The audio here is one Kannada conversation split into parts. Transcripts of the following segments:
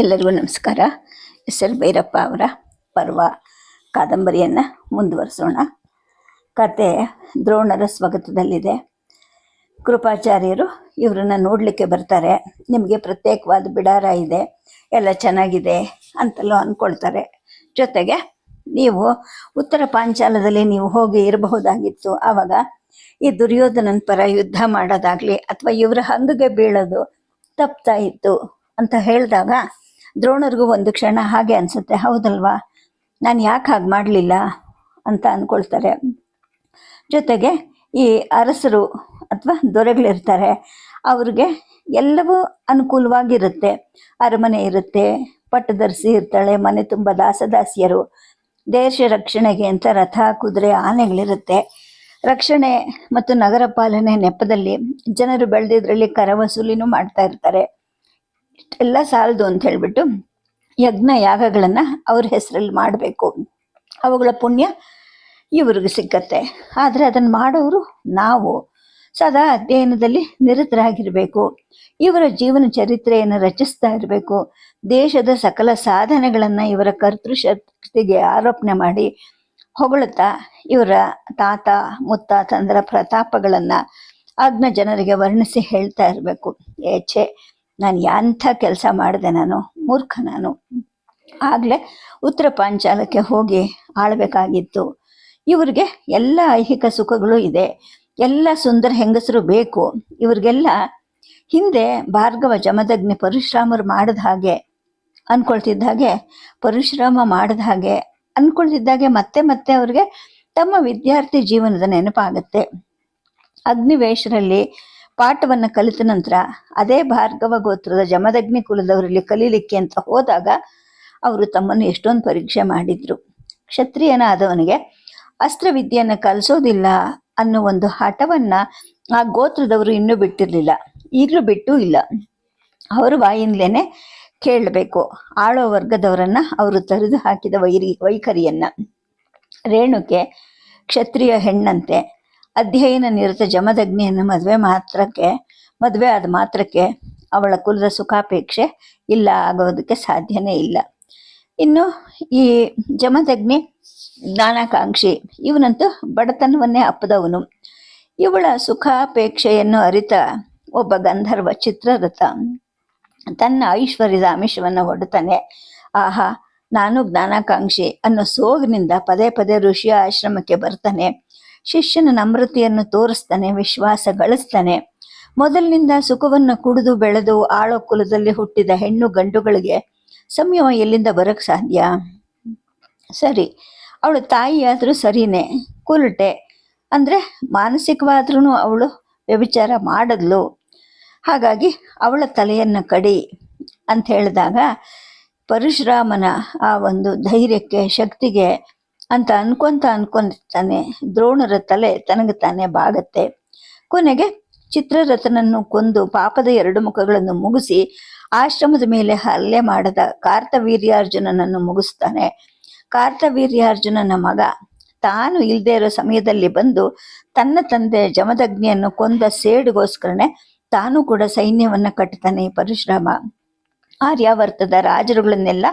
ಎಲ್ಲರಿಗೂ ನಮಸ್ಕಾರ. ಎಸ್ ಎಲ್ ಭೈರಪ್ಪ ಅವರ ಪರ್ವ ಕಾದಂಬರಿಯನ್ನು ಮುಂದುವರಿಸೋಣ. ಕತೆ ದ್ರೋಣರ ಸ್ವಾಗತದಲ್ಲಿದೆ. ಕೃಪಾಚಾರ್ಯರು ಇವರನ್ನು ನೋಡಲಿಕ್ಕೆ ಬರ್ತಾರೆ. ನಿಮಗೆ ಪ್ರತ್ಯೇಕವಾದ ಬಿಡಾರ ಇದೆ, ಎಲ್ಲ ಚೆನ್ನಾಗಿದೆ ಅಂತೆಲ್ಲ ಅಂದ್ಕೊಳ್ತಾರೆ ಜೊತೆಗೆ ನೀವು ಉತ್ತರ ಪಾಂಚಾಲದಲ್ಲಿ ನೀವು ಹೋಗಿ ಇರಬಹುದಾಗಿತ್ತು. ಆವಾಗ ಈ ದುರ್ಯೋಧನನ ಪರ ಯುದ್ಧ ಮಾಡೋದಾಗಲಿ ಅಥವಾ ಇವರ ಹಂಗಿಗೆ ಬೀಳೋದು ತಪ್ತಾ ಇತ್ತು ಅಂತ ಹೇಳಿದಾಗ ದ್ರೋಣರಿಗೂ ಒಂದು ಕ್ಷಣ ಹಾಗೆ ಅನ್ಸುತ್ತೆ, ಹೌದಲ್ವಾ? ನಾನು ಯಾಕೆ ಹಾಗೆ ಮಾಡಲಿಲ್ಲ ಅಂತ ಅಂದ್ಕೊಳ್ತಾರೆ ಜೊತೆಗೆ ಈ ಅರಸರು ಅಥವಾ ದೊರೆಗಳಿರ್ತಾರೆ, ಅವ್ರಿಗೆ ಎಲ್ಲವೂ ಅನುಕೂಲವಾಗಿರುತ್ತೆ. ಅರಮನೆ ಇರುತ್ತೆ, ಪಟ್ಟದರ್ಸಿ ಇರ್ತಾಳೆ, ಮನೆ ತುಂಬ ದಾಸದಾಸಿಯರು. ದೇಶ ರಕ್ಷಣೆಗೆ ಅಂತ ರಥ ಕುದುರೆ ಆನೆಗಳಿರುತ್ತೆ. ರಕ್ಷಣೆ ಮತ್ತು ನಗರ ಪಾಲನೆ ನೆಪದಲ್ಲಿ ಜನರು ಬೆಳೆದಿದ್ರಲ್ಲಿ ಕರ ವಸೂಲಿನೂ ಮಾಡ್ತಾ ಇರ್ತಾರೆ. ಎಲ್ಲ ಸಾಲದು ಅಂತ ಹೇಳ್ಬಿಟ್ಟು ಯಜ್ಞ ಯಾಗಗಳನ್ನು ಅವ್ರ ಹೆಸರಲ್ಲಿ ಮಾಡಬೇಕು. ಅವುಗಳ ಪುಣ್ಯ ಇವ್ರಿಗೆ ಸಿಕ್ಕತ್ತೆ. ಆದರೆ ಅದನ್ನು ಮಾಡೋರು ನಾವು. ಸದಾ ಅಧ್ಯಯನದಲ್ಲಿ ನಿರತರಾಗಿರಬೇಕು. ಇವರ ಜೀವನ ಚರಿತ್ರೆಯನ್ನು ರಚಿಸ್ತಾ ಇರಬೇಕು. ದೇಶದ ಸಕಲ ಸಾಧನೆಗಳನ್ನು ಇವರ ಕರ್ತೃಶಕ್ತಿಗೆ ಆರೋಪಣೆ ಮಾಡಿ ಹೊಗಳುತ್ತಾ ಇವರ ತಾತ ಮುತ್ತಾತಂದರ ಪ್ರತಾಪಗಳನ್ನು ಅಗ್ನ ಜನರಿಗೆ ವರ್ಣಿಸಿ ಹೇಳ್ತಾ ಇರಬೇಕು. ಏಚೆ ನಾನು ಎಂಥ ಕೆಲಸ ಮಾಡಿದೆ ನಾನು, ಮೂರ್ಖ ನಾನು. ಆಗಲೇ ಉತ್ತರ ಪಾಂಚಾಲಕ್ಕೆ ಹೋಗಿ ಆಳ್ಬೇಕಾಗಿತ್ತು. ಇವ್ರಿಗೆ ಎಲ್ಲ ಐಹಿಕ ಸುಖಗಳು ಇದೆ. ಎಲ್ಲ ಸುಂದರ ಹೆಂಗಸರು ಬೇಕು. ಇವ್ರಿಗೆಲ್ಲ ಹಿಂದೆ ಭಾರ್ಗವ ಜಮದಗ್ನಿ ಪರಶುರಾಮರು ಮಾಡಿದ ಹಾಗೆ ಅನ್ಕೊಳ್ತಿದ್ದ ಹಾಗೆ, ಪರಶುರಾಮ ಮಾಡಿದ ಹಾಗೆ ಅನ್ಕೊಳ್ತಿದ್ದಾಗೆ ಮತ್ತೆ ಮತ್ತೆ ಅವ್ರಿಗೆ ತಮ್ಮ ವಿದ್ಯಾರ್ಥಿ ಜೀವನದ ನೆನಪಾಗುತ್ತೆ. ಅಗ್ನಿವೇಶರಲ್ಲಿ ಪಾಠವನ್ನು ಕಲಿತ ನಂತರ ಅದೇ ಭಾರ್ಗವ ಗೋತ್ರದ ಜಮದಗ್ನಿ ಕುಲದವರಲ್ಲಿ ಕಲೀಲಿಕ್ಕೆ ಅಂತ ಹೋದಾಗ ಅವರು ತಮ್ಮನ್ನು ಎಷ್ಟೊಂದು ಪರೀಕ್ಷೆ ಮಾಡಿದ್ರು. ಕ್ಷತ್ರಿಯನಾದವನಿಗೆ ಅಸ್ತ್ರವಿದ್ಯೆಯನ್ನು ಕಲಿಸೋದಿಲ್ಲ ಅನ್ನೋ ಒಂದು ಹಠವನ್ನು ಆ ಗೋತ್ರದವರು ಇನ್ನೂ ಬಿಟ್ಟಿರಲಿಲ್ಲ. ಈಗಲೂ ಬಿಟ್ಟೂ ಇಲ್ಲ. ಅವರು ಬಾಯಿಂದಲೇ ಕೇಳಬೇಕು. ಆಳೋ ವರ್ಗದವರನ್ನ ಅವರು ತರಿದು ಹಾಕಿದ ವೈರಿ ವೈಖರಿಯನ್ನು. ರೇಣುಕೆ ಕ್ಷತ್ರಿಯ ಹೆಣ್ಣಂತೆ ಅಧ್ಯಯನ ನಿರತ ಜಮದಗ್ನಿಯನ್ನು ಮದುವೆ ಮಾತ್ರಕ್ಕೆ, ಮದುವೆ ಆದ ಮಾತ್ರಕ್ಕೆ ಅವಳ ಕುಲದ ಸುಖಾಪೇಕ್ಷೆ ಇಲ್ಲ, ಆಗೋದಕ್ಕೆ ಸಾಧ್ಯನೇ ಇಲ್ಲ. ಇನ್ನು ಈ ಜಮದಗ್ನಿ ಜ್ಞಾನಾಕಾಂಕ್ಷಿ, ಇವನಂತೂ ಬಡತನವನ್ನೇ ಅಪ್ಪದವನು. ಇವಳ ಸುಖಾಪೇಕ್ಷೆಯನ್ನು ಅರಿತ ಒಬ್ಬ ಗಂಧರ್ವ ಚಿತ್ರರಥ. ತನ್ನ ಐಶ್ವರ್ಯದ ಆಮಿಷವನ್ನು ಹೊಡ್ತಾನೆ ಆಹಾ, ನಾನು ಜ್ಞಾನಾಕಾಂಕ್ಷಿ ಅನ್ನೋ ಸೋಗಿನಿಂದ ಪದೇ ಪದೇ ಋಷಿಯ ಆಶ್ರಮಕ್ಕೆ ಬರ್ತಾನೆ. ಶಿಷ್ಯನ ನಮ್ರತೆಯನ್ನು ತೋರಿಸ್ತಾನೆ, ವಿಶ್ವಾಸ ಗಳಿಸ್ತಾನೆ. ಮೊದಲಿನಿಂದ ಸುಖವನ್ನು ಕುಡಿದು ಬೆಳೆದು ಆಳೋ ಕುಲದಲ್ಲಿ ಹುಟ್ಟಿದ ಹೆಣ್ಣು ಗಂಡುಗಳಿಗೆ ಸಂಯಮ ಎಲ್ಲಿಂದ ಬರಕ್ ಸಾಧ್ಯ? ಸರಿ, ಅವಳು ತಾಯಿಯಾದರೂ ಸರಿನೇ ಕುಲ್ಟೆ ಅಂದರೆ ಮಾನಸಿಕವಾದ್ರೂ ಅವಳು ವ್ಯಭಿಚಾರ ಮಾಡಿದ್ಲು. ಹಾಗಾಗಿ ಅವಳ ತಲೆಯನ್ನು ಕಡಿ ಅಂತ ಹೇಳಿದಾಗ ಪರಶುರಾಮನ ಆ ಒಂದು ಧೈರ್ಯಕ್ಕೆ, ಶಕ್ತಿಗೆ ಅಂತ ಅನ್ಕೊಂತ ಅನ್ಕೊಂಡಿರ್ತಾನೆ ದ್ರೋಣರ ತಲೆ ತನಗೆ ತಾನೇ ಬಾಗತ್ತೆ. ಕೊನೆಗೆ ಚಿತ್ರರಥನನ್ನು ಕೊಂದು ಪಾಪದ ಎರಡು ಮುಖಗಳನ್ನು ಮುಗಿಸಿ ಆಶ್ರಮದ ಮೇಲೆ ಹಲ್ಲೆ ಮಾಡದ ಕಾರ್ತವೀರ್ಯಾರ್ಜುನನನ್ನು ಮುಗಿಸ್ತಾನೆ. ಕಾರ್ತವೀರ್ಯಾರ್ಜುನನ ಮಗ ತಾನು ಇಲ್ಲದೆ ಇರೋ ಸಮಯದಲ್ಲಿ ಬಂದು ತನ್ನ ತಂದೆ ಜಮದಗ್ನಿಯನ್ನು ಕೊಂದ ಸೇಡುಗೋಸ್ಕರನೇ ತಾನು ಕೂಡ ಸೈನ್ಯವನ್ನ ಕಟ್ಟುತ್ತಾನೆ ಪರಶುರಾಮ. ಆರ್ಯಾವರ್ತದ ರಾಜರುಗಳನ್ನೆಲ್ಲ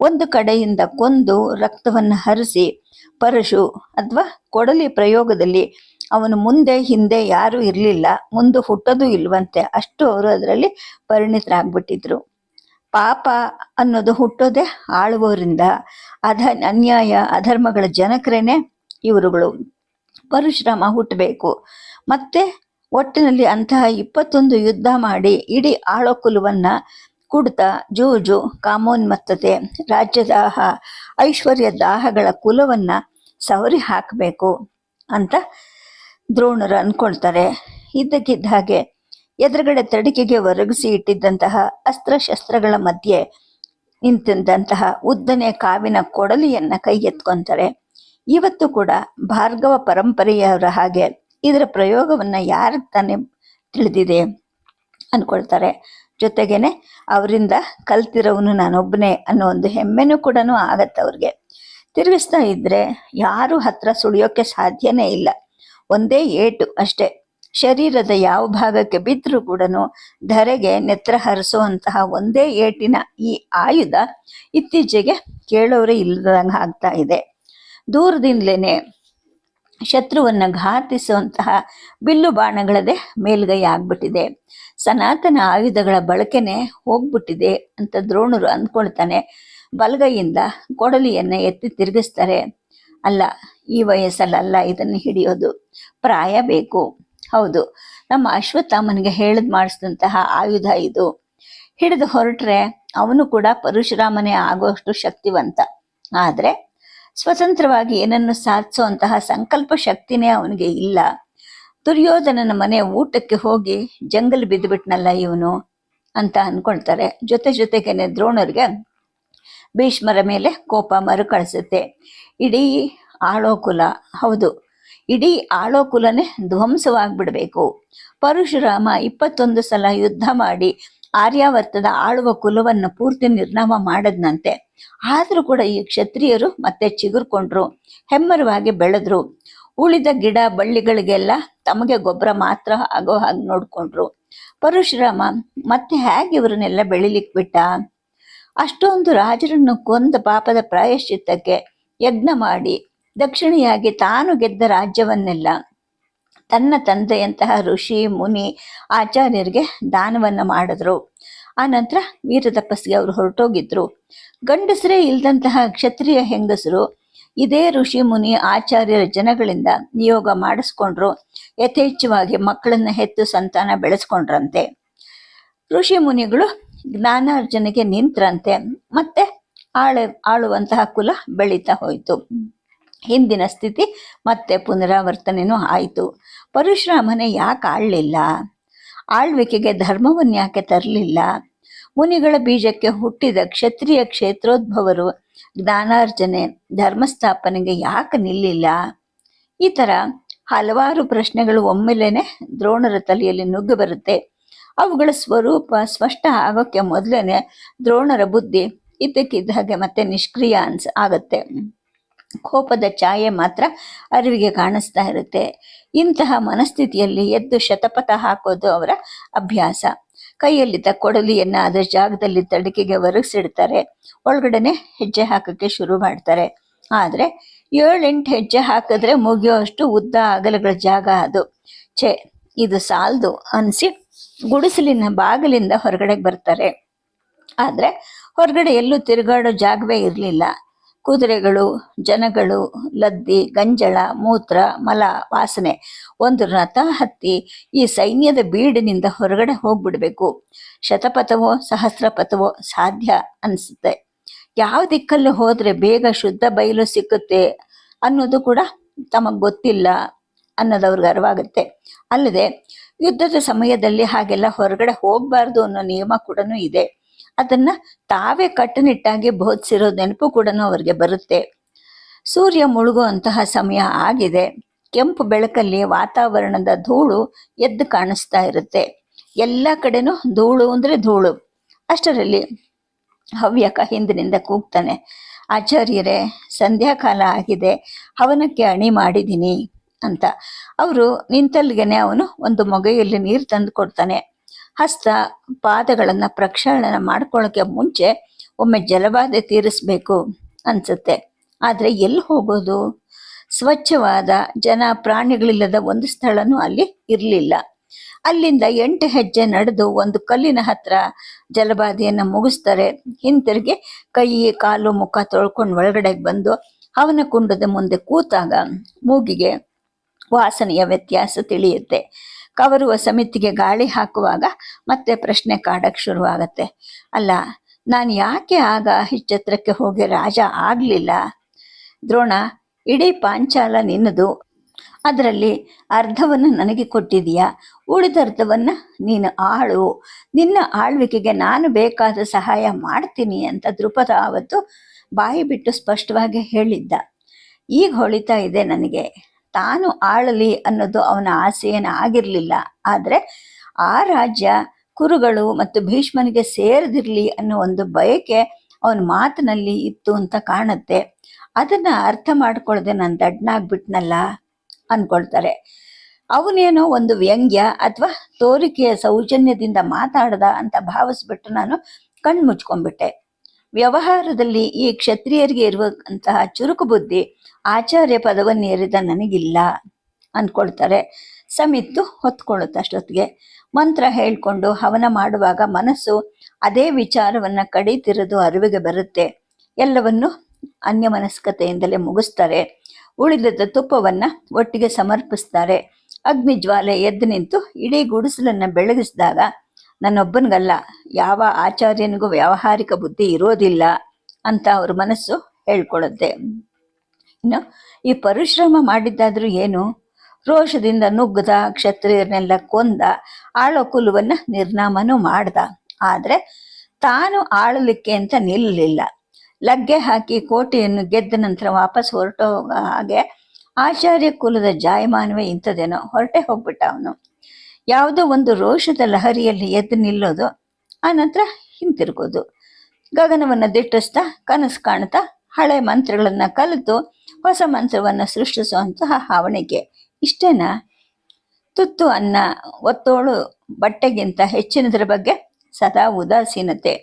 ಒಂದು ಕಡೆಯಿಂದ ಕೊಂದು ರಕ್ತವನ್ನು ಹರಿಸಿ ಪರಶು ಅಥವಾ ಕೊಡಲಿ ಪ್ರಯೋಗದಲ್ಲಿ ಅವನು ಮುಂದೆ, ಹಿಂದೆ ಯಾರೂ ಇರಲಿಲ್ಲ. ಮುಂದೆ ಹುಟ್ಟೋದು ಇಲ್ವಂತೆ. ಅಷ್ಟು ಅವರು ಅದರಲ್ಲಿ ಪರಿಣಿತರಾಗ್ಬಿಟ್ಟಿದ್ರು. ಪಾಪ ಅನ್ನೋದು ಹುಟ್ಟೋದೇ ಆಳುವವರಿಂದ. ಅಧ ಅನ್ಯಾಯ, ಅಧರ್ಮಗಳ ಜನಕರೇನೆ ಇವರುಗಳು. ಪರಶುರಾಮ ಹುಟ್ಟಬೇಕು. ಮತ್ತೆ ಒಟ್ಟಿನಲ್ಲಿ ಅಂತಹ ಇಪ್ಪತ್ತೊಂದು ಯುದ್ಧ ಮಾಡಿ ಇಡೀ ಆಳೋ ಕುಲವನ್ನ ಕುಡ್ತ, ಜೂಜು, ಕಾಮೋನ್ಮತ್ತತೆ, ರಾಜ್ಯದಾಹ, ಐಶ್ವರ್ಯ ದಾಹಗಳ ಕುಲವನ್ನ ಸವರಿ ಹಾಕಬೇಕು ಅಂತ ದ್ರೋಣರು ಅನ್ಕೊಳ್ತಾರೆ. ಇದ್ದಕ್ಕಿದ್ದ ಹಾಗೆ ಎದುರುಗಡೆ ತಡಿಕೆಗೆ ಒರಗಿಸಿ ಇಟ್ಟಿದ್ದಂತಹ ಅಸ್ತ್ರಶಸ್ತ್ರಗಳ ಮಧ್ಯೆ ನಿಂತಿದ್ದಂತಹ ಉದ್ದನೆ ಕಾವಿನ ಕೊಡಲಿಯನ್ನ ಕೈ ಎತ್ಕೊಂತಾರೆ. ಇವತ್ತು ಕೂಡ ಭಾರ್ಗವ ಪರಂಪರೆಯವರ ಹಾಗೆ ಇದರ ಪ್ರಯೋಗವನ್ನ ಯಾರು ತಾನೇ ತಿಳಿದಿದೆ ಅನ್ಕೊಳ್ತಾರೆ. ಜೊತೆಗೇನೆ ಅವರಿಂದ ಕಲ್ತಿರೋವನು ನಾನೊಬ್ಬನೇ ಅನ್ನೋ ಒಂದು ಹೆಮ್ಮೆನೂ ಕೂಡ ಆಗತ್ತೆ ಅವ್ರಿಗೆ. ತಿರುಗಿಸ್ತಾ ಇದ್ರೆ ಯಾರು ಹತ್ರ ಸುಳಿಯೋಕ್ಕೆ ಸಾಧ್ಯನೇ ಇಲ್ಲ. ಒಂದೇ ಏಟು ಅಷ್ಟೇ. ಶರೀರದ ಯಾವ ಭಾಗಕ್ಕೆ ಬಿದ್ದರೂ ಕೂಡ ಧರೆಗೆ ನೆತ್ರ ಹರಿಸುವಂತಹ ಒಂದೇ ಏಟಿನ ಈ ಆಯುಧ ಇತ್ತೀಚೆಗೆ ಕೇಳೋರೇ ಇಲ್ಲದಂಗೆ ಆಗ್ತಾ ಇದೆ. ದೂರದಿಂದಲೇ ಶತ್ರುವನ್ನ ಘಾತಿಸುವಂತಹ ಬಿಲ್ಲು ಬಾಣಗಳದೇ ಮೇಲ್ಗೈ ಆಗ್ಬಿಟ್ಟಿದೆ. ಸನಾತನ ಆಯುಧಗಳ ಬಳಕೆನೆ ಹೋಗ್ಬಿಟ್ಟಿದೆ ಅಂತ ದ್ರೋಣರು ಅಂದ್ಕೊಳ್ತಾನೆ. ಬಲಗೈಯಿಂದ ಕೊಡಲಿಯನ್ನು ಎತ್ತಿ ತಿರುಗಿಸ್ತಾರೆ. ಅಲ್ಲ, ಈ ವಯಸ್ಸಲ್ಲ ಇದನ್ನು ಹಿಡಿಯೋದು. ಪ್ರಾಯ ಬೇಕು. ಹೌದು, ನಮ್ಮ ಅಶ್ವತ್ಥಾಮನಿಗೆ ಹೇಳಿದ್ ಮಾಡಿಸಿದಂತಹ ಆಯುಧ ಇದು. ಹಿಡಿದು ಹೊರಟ್ರೆ ಅವನು ಕೂಡ ಪರಶುರಾಮನೇ ಆಗುವಷ್ಟು ಶಕ್ತಿವಂತ. ಆದ್ರೆ ಸ್ವತಂತ್ರವಾಗಿ ಏನನ್ನು ಸಾಧಿಸುವಂತಹ ಸಂಕಲ್ಪ ಶಕ್ತಿನೇ ಅವನಿಗೆ ಇಲ್ಲ. ದುರ್ಯೋಧನನ ಮನೆ ಊಟಕ್ಕೆ ಹೋಗಿ ಜಂಗಲ್ ಬಿದ್ದುಬಿಟ್ನಲ್ಲ ಇವನು ಅಂತ ಅನ್ಕೊಳ್ತಾರೆ. ಜೊತೆ ಜೊತೆಗೇನೆ ದ್ರೋಣರಿಗೆ ಭೀಷ್ಮರ ಮೇಲೆ ಕೋಪ ಮರುಕಳಿಸುತ್ತೆ. ಇಡೀ ಆಳೋಕುಲ, ಹೌದು, ಇಡೀ ಆಳೋಕುಲನೇ ಧ್ವಂಸವಾಗ್ಬಿಡ್ಬೇಕು. ಪರಶುರಾಮ ಇಪ್ಪತ್ತೊಂದು ಸಲ ಯುದ್ಧ ಮಾಡಿ ಆರ್ಯಾವರ್ತದ ಆಳುವ ಕುಲವನ್ನು ಪೂರ್ತಿ ನಿರ್ನಾಮ ಮಾಡದ್ನಂತೆ. ಆದ್ರೂ ಕೂಡ ಈ ಕ್ಷತ್ರಿಯರು ಮತ್ತೆ ಚಿಗುರ್ಕೊಂಡ್ರು, ಹೆಮ್ಮರವಾಗಿ ಬೆಳೆದ್ರು. ಉಳಿದ ಗಿಡ ಬಳ್ಳಿಗಳಿಗೆಲ್ಲ ತಮಗೆ ಗೊಬ್ಬರ ಮಾತ್ರ ಆಗೋ ಹಾಗೆ ನೋಡಿಕೊಂಡ್ರು. ಪರಶುರಾಮ, ಮತ್ತೆ ಹೇಗೆ ಇವರನ್ನೆಲ್ಲ ಬೆಳಿಲಿಕ್ಕೆ ಬಿಟ್ಟ? ಅಷ್ಟೊಂದು ರಾಜರನ್ನು ಕೊಂದ ಪಾಪದ ಪ್ರಾಯಶ್ಚಿತ್ತಕ್ಕೆ ಯಜ್ಞ ಮಾಡಿ, ದಕ್ಷಿಣಿಯಾಗಿ ತಾನು ಗೆದ್ದ ರಾಜ್ಯವನ್ನೆಲ್ಲ ತನ್ನ ತಂದೆಯಂತಹ ಋಷಿ, ಮುನಿ, ಆಚಾರ್ಯರಿಗೆ ದಾನವನ್ನ ಮಾಡಿದ್ರು. ಆ ನಂತರ ವೀರ ತಪಸ್ಸಿಗೆ ಅವರು ಹೊರಟೋಗಿದ್ರು. ಗಂಡಸರೇ ಇಲ್ದಂತಹ ಕ್ಷತ್ರಿಯ ಹೆಂಗಸರು, ಇದೇ ಋಷಿ ಮುನಿ ಆಚಾರ್ಯರ ಜನಗಳಿಂದ ನಿಯೋಗ ಮಾಡಿಸ್ಕೊಂಡ್ರು. ಯಥೇಚ್ಛವಾಗಿ ಮಕ್ಕಳನ್ನ ಹೆತ್ತು ಸಂತಾನ ಬೆಳೆಸ್ಕೊಂಡ್ರಂತೆ. ಋಷಿ ಮುನಿಗಳು ಜ್ಞಾನಾರ್ಜನೆಗೆ ನಿಂತ್ರಂತೆ. ಮತ್ತೆ ಆಳ, ಆಳುವಂತಹ ಕುಲ ಬೆಳೀತಾ ಹೋಯಿತು. ಹಿಂದಿನ ಸ್ಥಿತಿ ಮತ್ತೆ ಪುನರಾವರ್ತನೆನೂ ಆಯಿತು. ಪರಶುರಾಮನೆ ಯಾಕೆ ಆಳ್ಲಿಲ್ಲ? ಆಳ್ವಿಕೆಗೆ ಧರ್ಮವನ್ನು ಯಾಕೆ ತರಲಿಲ್ಲ? ಮುನಿಗಳ ಬೀಜಕ್ಕೆ ಹುಟ್ಟಿದ ಕ್ಷತ್ರಿಯ ಕ್ಷೇತ್ರೋದ್ಭವರು ಜ್ಞಾನಾರ್ಜನೆ, ಧರ್ಮಸ್ಥಾಪನೆಗೆ ಯಾಕೆ ನಿಲ್ಲಿಲ್ಲ? ಈ ಥರ ಹಲವಾರು ಪ್ರಶ್ನೆಗಳು ಒಮ್ಮೆಲೇನೆ ದ್ರೋಣರ ತಲೆಯಲ್ಲಿ ನುಗ್ಗಿ ಬರುತ್ತೆ. ಅವುಗಳ ಸ್ವರೂಪ ಸ್ಪಷ್ಟ ಆಗೋಕ್ಕೆ ಮೊದಲೇನೆ ದ್ರೋಣರ ಬುದ್ಧಿ ಇದ್ದಕ್ಕಿದ್ದ ಹಾಗೆ ಮತ್ತೆ ನಿಷ್ಕ್ರಿಯ ಅನ್ಸ್, ಆಗತ್ತೆ. ಕೋಪದ ಛಾಯೆ ಮಾತ್ರ ಅರಿವಿಗೆ ಕಾಣಿಸ್ತಾ ಇರುತ್ತೆ. ಇಂತಹ ಮನಸ್ಥಿತಿಯಲ್ಲಿ ಎದ್ದು ಶತಪಥ ಹಾಕೋದು ಅವರ ಅಭ್ಯಾಸ. ಕೈಯಲ್ಲಿದ್ದ ಕೊಡಲಿಯನ್ನ ಅದರ ಜಾಗದಲ್ಲಿ ತಡಕಿಗೆ ಒರಗಿಸಿಡ್ತಾರೆ ಒಳಗಡೆನೆ ಹೆಜ್ಜೆ ಹಾಕಕ್ಕೆ ಶುರು ಮಾಡ್ತಾರೆ. ಆದ್ರೆ ಏಳೆಂಟು ಹೆಜ್ಜೆ ಹಾಕಿದ್ರೆ ಮುಗಿಯೋಷ್ಟು ಉದ್ದ ಅಗಲಗಳ ಜಾಗ ಅದು. ಛೇ, ಇದು ಸಾಲದು ಅನಿಸಿ ಗುಡಿಸಲಿನ ಬಾಗಿಲಿಂದ ಹೊರಗಡೆ ಬರ್ತಾರೆ. ಆದ್ರೆ ಹೊರಗಡೆ ಎಲ್ಲೂ ತಿರುಗಾಡೋ ಜಾಗವೇ ಇರಲಿಲ್ಲ. ಕುದುರೆಗಳು, ಜನಗಳು, ಲದ್ದಿ, ಗಂಜಳ, ಮೂತ್ರ, ಮಲ, ವಾಸನೆ. ಒಂದು ರಥ ಹತ್ತಿ ಈ ಸೈನ್ಯದ ಬೀಡಿನಿಂದ ಹೊರಗಡೆ ಹೋಗ್ಬಿಡ್ಬೇಕು. ಶತಪಥವೋ, ಸಹಸ್ರಪಥವೋ ಸಾಧ್ಯ ಅನಿಸುತ್ತೆ. ಯಾವ ದಿಕ್ಕಲ್ಲಿ ಹೋದ್ರೆ ಬೇಗ ಶುದ್ಧ ಬಯಲು ಸಿಕ್ಕುತ್ತೆ ಅನ್ನೋದು ಕೂಡ ತಮಗ್ ಗೊತ್ತಿಲ್ಲ ಅನ್ನೋದು ಅವ್ರಿಗೆ ಅರಿವಾಗುತ್ತೆ. ಅಲ್ಲದೆ ಯುದ್ಧದ ಸಮಯದಲ್ಲಿ ಹಾಗೆಲ್ಲ ಹೊರಗಡೆ ಹೋಗಬಾರ್ದು ಅನ್ನೋ ನಿಯಮ ಕೂಡ ಇದೆ. ಅದನ್ನ ತಾವೇ ಕಟ್ಟುನಿಟ್ಟಾಗಿ ಬೋಧಿಸಿರೋ ನೆನಪು ಕೂಡ ಅವರಿಗೆ ಬರುತ್ತೆ. ಸೂರ್ಯ ಮುಳುಗುವಂತಹ ಸಮಯ ಆಗಿದೆ. ಕೆಂಪು ಬೆಳಕಲ್ಲಿ ವಾತಾವರಣದ ಧೂಳು ಎದ್ದು ಕಾಣಿಸ್ತಾ ಇರುತ್ತೆ. ಎಲ್ಲ ಕಡೆನೂ ಧೂಳು ಅಂದ್ರೆ ಧೂಳು. ಅಷ್ಟರಲ್ಲಿ ಹವ್ಯಕ ಹಿಂದಿನಿಂದ ಕೂಗ್ತಾನೆ. ಆಚಾರ್ಯರೇ, ಸಂಧ್ಯಾಕಾಲ ಆಗಿದೆ. ಹವನಕ್ಕೆ ಅಣಿ ಮಾಡಿದ್ದೀನಿ ಅಂತ. ಅವರು ನಿಂತಲ್ಲಿಗೆನೆ ಅವನು ಒಂದು ಮೊಗೆಯಲ್ಲಿ ನೀರು ತಂದು ಕೊಡ್ತಾನೆ. ಹಸ್ತ ಪಾದಗಳನ್ನ ಪ್ರಕ್ಷಾಳನ ಮಾಡ್ಕೊಳ್ಳೋಕ್ಕೆ ಮುಂಚೆ ಒಮ್ಮೆ ಜಲಬಾಧೆ ತೀರಿಸ್ಬೇಕು ಅನ್ಸುತ್ತೆ. ಆದ್ರೆ ಎಲ್ಲಿ ಹೋಗೋದು? ಸ್ವಚ್ಛವಾದ ಜನ ಪ್ರಾಣಿಗಳಿಲ್ಲದ ಒಂದು ಸ್ಥಳನೂ ಅಲ್ಲಿ ಇರಲಿಲ್ಲ. ಅಲ್ಲಿಂದ ಎಂಟು ಹೆಜ್ಜೆ ನಡೆದು ಒಂದು ಕಲ್ಲಿನ ಹತ್ರ ಜಲಬಾಧೆಯನ್ನು ಮುಗಿಸ್ತಾರೆ. ಹಿಂತಿರುಗಿ ಕೈ, ಕಾಲು, ಮುಖ ತೊಳ್ಕೊಂಡು ಒಳಗಡೆ ಬಂದು ಅವನ ಕುಂಡದ ಮುಂದೆ ಕೂತಾಗ ಮೂಗಿಗೆ ವಾಸನೆಯ ವ್ಯತ್ಯಾಸ ತಿಳಿಯುತ್ತೆ. ಕವರುವ ಸಮಿತಿಗೆ ಗಾಳಿ ಹಾಕುವಾಗ ಮತ್ತೆ ಪ್ರಶ್ನೆ ಕಾಡಕ್ಕೆ ಶುರುವಾಗತ್ತೆ. ಅಲ್ಲ, ನಾನು ಯಾಕೆ ಆಗ ಹಿಚ್ಚತ್ರಕ್ಕೆ ಹೋಗಿ ರಾಜ ಆಗಲಿಲ್ಲ? ದ್ರೋಣ, ಇಡೀ ಪಾಂಚಾಲ ನಿನ್ನದು. ಅದರಲ್ಲಿ ಅರ್ಧವನ್ನು ನನಗೆ ಕೊಟ್ಟಿದೀಯಾ? ಉಳಿದ ಅರ್ಧವನ್ನ ನೀನು ಆಳು. ನಿನ್ನ ಆಳ್ವಿಕೆಗೆ ನಾನು ಬೇಕಾದ ಸಹಾಯ ಮಾಡ್ತೀನಿ ಅಂತ ದೃಪದ ಆವತ್ತು ಬಾಯಿ ಬಿಟ್ಟು ಸ್ಪಷ್ಟವಾಗಿ ಹೇಳಿದ್ದ. ಈಗ ಹೊಳಿತಾ ಇದೆ ನನಗೆ. ತಾನು ಆಳಲಿ ಅನ್ನೋದು ಅವನ ಆಸೆಯೇನು ಆಗಿರಲಿಲ್ಲ. ಆದರೆ ಆ ರಾಜ್ಯ ಕುರುಗಳು ಮತ್ತು ಭೀಷ್ಮನಿಗೆ ಸೇರದಿರಲಿ ಅನ್ನೋ ಒಂದು ಬಯಕೆ ಅವನ ಮಾತಿನಲ್ಲಿ ಇತ್ತು ಅಂತ ಕಾಣುತ್ತೆ. ಅದನ್ನ ಅರ್ಥ ಮಾಡ್ಕೊಳ್ಳದೆ ನಾನು ದಡ್ಡನಾಗ್ಬಿಟ್ನಲ್ಲ ಅನ್ಕೊಳ್ತಾರೆ. ಅವನೇನೋ ಒಂದು ವ್ಯಂಗ್ಯ ಅಥವಾ ತೋರಿಕೆಯ ಸೌಜನ್ಯದಿಂದ ಮಾತಾಡದ ಅಂತ ಭಾವಿಸ್ಬಿಟ್ಟು ನಾನು ಕಣ್ಣು ಮುಚ್ಕೊಂಡ್ಬಿಟ್ಟೆ ವ್ಯವಹಾರದಲ್ಲಿ ಈ ಕ್ಷತ್ರಿಯರಿಗೆ ಇರುವಂತಹ ಚುರುಕು ಬುದ್ಧಿ ಆಚಾರ್ಯ ಪದವನ್ನೇರಿದ ನನಗಿಲ್ಲ ಅಂದ್ಕೊಳ್ತಾರೆ. ಸಮಿತ್ತು ಹೊತ್ಕೊಳ್ಳುತ್ತೆ ಅಷ್ಟೊತ್ತಿಗೆ. ಮಂತ್ರ ಹೇಳ್ಕೊಂಡು ಹವನ ಮಾಡುವಾಗ ಮನಸ್ಸು ಅದೇ ವಿಚಾರವನ್ನ ಕಡಿತಿರೋದು ಅರಿವಿಗೆ ಬರುತ್ತೆ. ಎಲ್ಲವನ್ನು ಅನ್ಯಮನಸ್ಕತೆಯಿಂದಲೇ ಮುಗಿಸ್ತಾರೆ. ಉಳಿದದ ತುಪ್ಪವನ್ನ ಒಟ್ಟಿಗೆ ಸಮರ್ಪಿಸ್ತಾರೆ. ಅಗ್ನಿ ಜ್ವಾಲೆ ಎದ್ದು ನಿಂತು ಇಡೀ ಗುಡಿಸಲನ್ನು ಬೆಳಗಿಸಿದಾಗ ನನ್ನೊಬ್ಬನಿಗಲ್ಲ, ಯಾವ ಆಚಾರ್ಯನಿಗೂ ವ್ಯಾವಹಾರಿಕ ಬುದ್ಧಿ ಇರೋದಿಲ್ಲ ಅಂತ ಅವ್ರ ಮನಸ್ಸು ಹೇಳ್ಕೊಳ್ಳುತ್ತೆ. ಇನ್ನು ಈ ಪರಿಶ್ರಮ ಮಾಡಿದ್ದಾದ್ರೂ ಏನು? ರೋಷದಿಂದ ನುಗ್ಗದ, ಕ್ಷತ್ರಿಯರನ್ನೆಲ್ಲ ಕೊಂದ, ಆಳೋ ಕುಲುವನ್ನು ನಿರ್ನಾಮನೂ ಮಾಡ್ದ. ಆದರೆ ತಾನು ಆಳಲಿಕ್ಕೆ ಅಂತ ನಿಲ್ಲಲಿಲ್ಲ. ಲಗ್ಗೆ ಹಾಕಿ ಕೋಟೆಯನ್ನು ಗೆದ್ದ ನಂತರ ವಾಪಸ್ ಹೊರಟೋ ಹಾಗೆ ಆಚಾರ್ಯ ಕುಲದ ಜಾಯಮಾನವೇ ಇಂಥದೇನೋ ಹೊರಟೆ ಹೋಗ್ಬಿಟ್ಟ ಅವನು. ಯಾವುದೋ ಒಂದು ರೋಷದ ಲಹರಿಯಲ್ಲಿ ಎದ್ದು ನಿಲ್ಲೋದು ಆನಂತರ ಹಿಂತಿರುಗೋದು. ಗಗನವನ್ನು ದಿಟ್ಟಿಸ್ತಾ, ಕನಸು ಕಾಣ್ತಾ, ಹಳೆ ಮಂತ್ರಗಳನ್ನು ಕಲಿತು, ಹೊಸ ಮಂತ್ರವನ್ನು ಸೃಷ್ಟಿಸುವಂತಹ ಹಾವಣಿಕೆ. ಇಷ್ಟೇನಾ? ತುತ್ತು ಅನ್ನ ಒತ್ತೋಳು ಬಟ್ಟೆಗಿಂತ ಹೆಚ್ಚಿನದ್ರ ಬಗ್ಗೆ ಸದಾ ಉದಾಸೀನತೆ.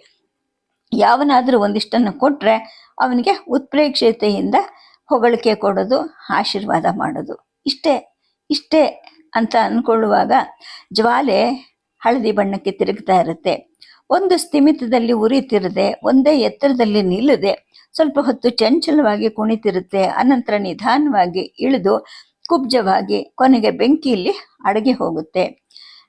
ಯಾವನಾದರೂ ಒಂದಿಷ್ಟನ್ನು ಕೊಟ್ಟರೆ ಅವನಿಗೆ ಉತ್ಪ್ರೇಕ್ಷತೆಯಿಂದ ಹೊಗಳಿಕೆ ಕೊಡೋದು, ಆಶೀರ್ವಾದ ಮಾಡೋದು. ಇಷ್ಟೇ ಇಷ್ಟೇ. ಅಂತ ಅಂದ್ಕೊಳ್ಳುವಾಗ ಜ್ವಾಲೆ ಹಳದಿ ಬಣ್ಣಕ್ಕೆ ತಿರುಗ್ತಾ ಇರುತ್ತೆ. ಒಂದು ಸ್ಥಿಮಿತದಲ್ಲಿ ಉರಿತಿರದೆ ಒಂದೇ ಎತ್ತರದಲ್ಲಿ ನಿಲ್ಲದೆ, ಸ್ವಲ್ಪ ಹೊತ್ತು ಚಂಚಲವಾಗಿ ಕುಣಿತಿರುತ್ತೆ, ಅನಂತರ ನಿಧಾನವಾಗಿ ಇಳಿದು ಕುಬ್ಜವಾಗಿ ಕೊನೆಗೆ ಬೆಂಕಿಯಲ್ಲಿ ಅಡಗಿ ಹೋಗುತ್ತೆ.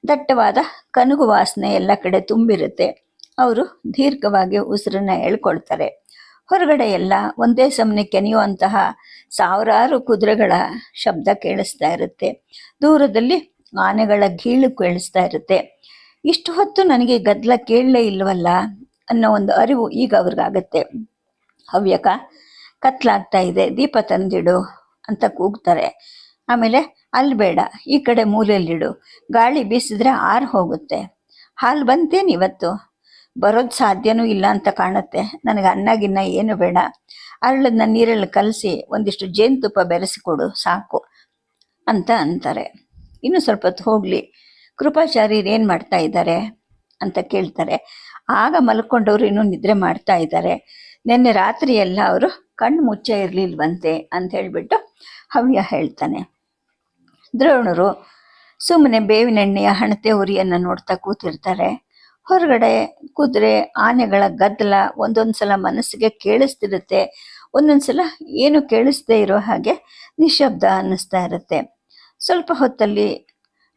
ದಟ್ಟವಾದ ಕನಗು ವಾಸನೆ ಎಲ್ಲ ಕಡೆ ತುಂಬಿರುತ್ತೆ. ಅವರು ದೀರ್ಘವಾಗಿ ಉಸಿರನ್ನ ಎಳ್ಕೊಳ್ತಾರೆ. ಹೊರಗಡೆ ಎಲ್ಲ ಒಂದೇ ಸಮನೆ ಕೆನೆಯುವಂತಹ ಸಾವಿರಾರು ಕುದುರೆಗಳ ಶಬ್ದ ಕೇಳಿಸ್ತಾ ಇರುತ್ತೆ. ದೂರದಲ್ಲಿ ಆನೆಗಳ ಗೀಳು ಕೇಳಿಸ್ತಾ ಇರುತ್ತೆ. ಇಷ್ಟು ಹೊತ್ತು ನನಗೆ ಗದ್ದಲ ಕೇಳಲೇ ಇಲ್ವಲ್ಲ ಅನ್ನೋ ಒಂದು ಅರಿವು ಈಗ ಅವ್ರಿಗಾಗತ್ತೆ. ಹವ್ಯಕ, ಕತ್ಲಾಗ್ತಾ ಇದೆ. ದೀಪ ತಂದಿಡು ಅಂತ ಕೂಗ್ತಾರೆ. ಆಮೇಲೆ ಅಲ್ಲಿ ಬೇಡ, ಈ ಕಡೆ ಮೂಲೆಯಲ್ಲಿಡು. ಗಾಳಿ ಬೀಸಿದ್ರೆ ಆರು ಹೋಗುತ್ತೆ. ಹಾಲು ಬಂತೇನು ಇವತ್ತು? ಬರೋದು ಸಾಧ್ಯನೂ ಇಲ್ಲ ಅಂತ ಕಾಣುತ್ತೆ. ನನಗೆ ಅನ್ನ, ಗಿನ್ನ ಏನು ಬೇಡ. ಅರಳನ್ನ ನೀರಲ್ಲಿ ಕಲಸಿ ಒಂದಿಷ್ಟು ಜೇನುತುಪ್ಪ ಬೆರೆಸಿಕೊಡು, ಸಾಕು ಅಂತ ಅಂತಾರೆ. ಇನ್ನು ಸ್ವಲ್ಪ ಹೊತ್ತು ಹೋಗಲಿ. ಕೃಪಾಚಾರ್ಯರು ಏನು ಮಾಡ್ತಾ ಇದ್ದಾರೆ ಅಂತ ಕೇಳ್ತಾರೆ. ಆಗ ಮಲ್ಕೊಂಡವರು ಇನ್ನೂ ನಿದ್ರೆ ಮಾಡ್ತಾ ಇದ್ದಾರೆ. ನಿನ್ನೆ ರಾತ್ರಿ ಎಲ್ಲ ಅವರು ಕಣ್ಣು ಮುಚ್ಚ ಇರಲಿಲ್ವಂತೆ ಅಂತ ಹೇಳಿಬಿಟ್ಟು ಹವ್ಯ ಹೇಳ್ತಾನೆ. ದ್ರೋಣರು ಸುಮ್ಮನೆ ಬೇವಿನೆಣ್ಣೆಯ ಹಣತೆ ಉರಿಯನ್ನು ನೋಡ್ತಾ ಕೂತಿರ್ತಾರೆ. ಹೊರಗಡೆ ಕುದುರೆ, ಆನೆಗಳ ಗದ್ದಲ ಒಂದೊಂದ್ಸಲ ಮನಸ್ಸಿಗೆ ಕೇಳಿಸ್ತಿರುತ್ತೆ. ಒಂದೊಂದ್ಸಲ ಏನು ಕೇಳಿಸ್ದೇ ಇರೋ ಹಾಗೆ ನಿಶಬ್ದ ಅನ್ನಿಸ್ತಾ ಇರುತ್ತೆ. ಸ್ವಲ್ಪ ಹೊತ್ತಲ್ಲಿ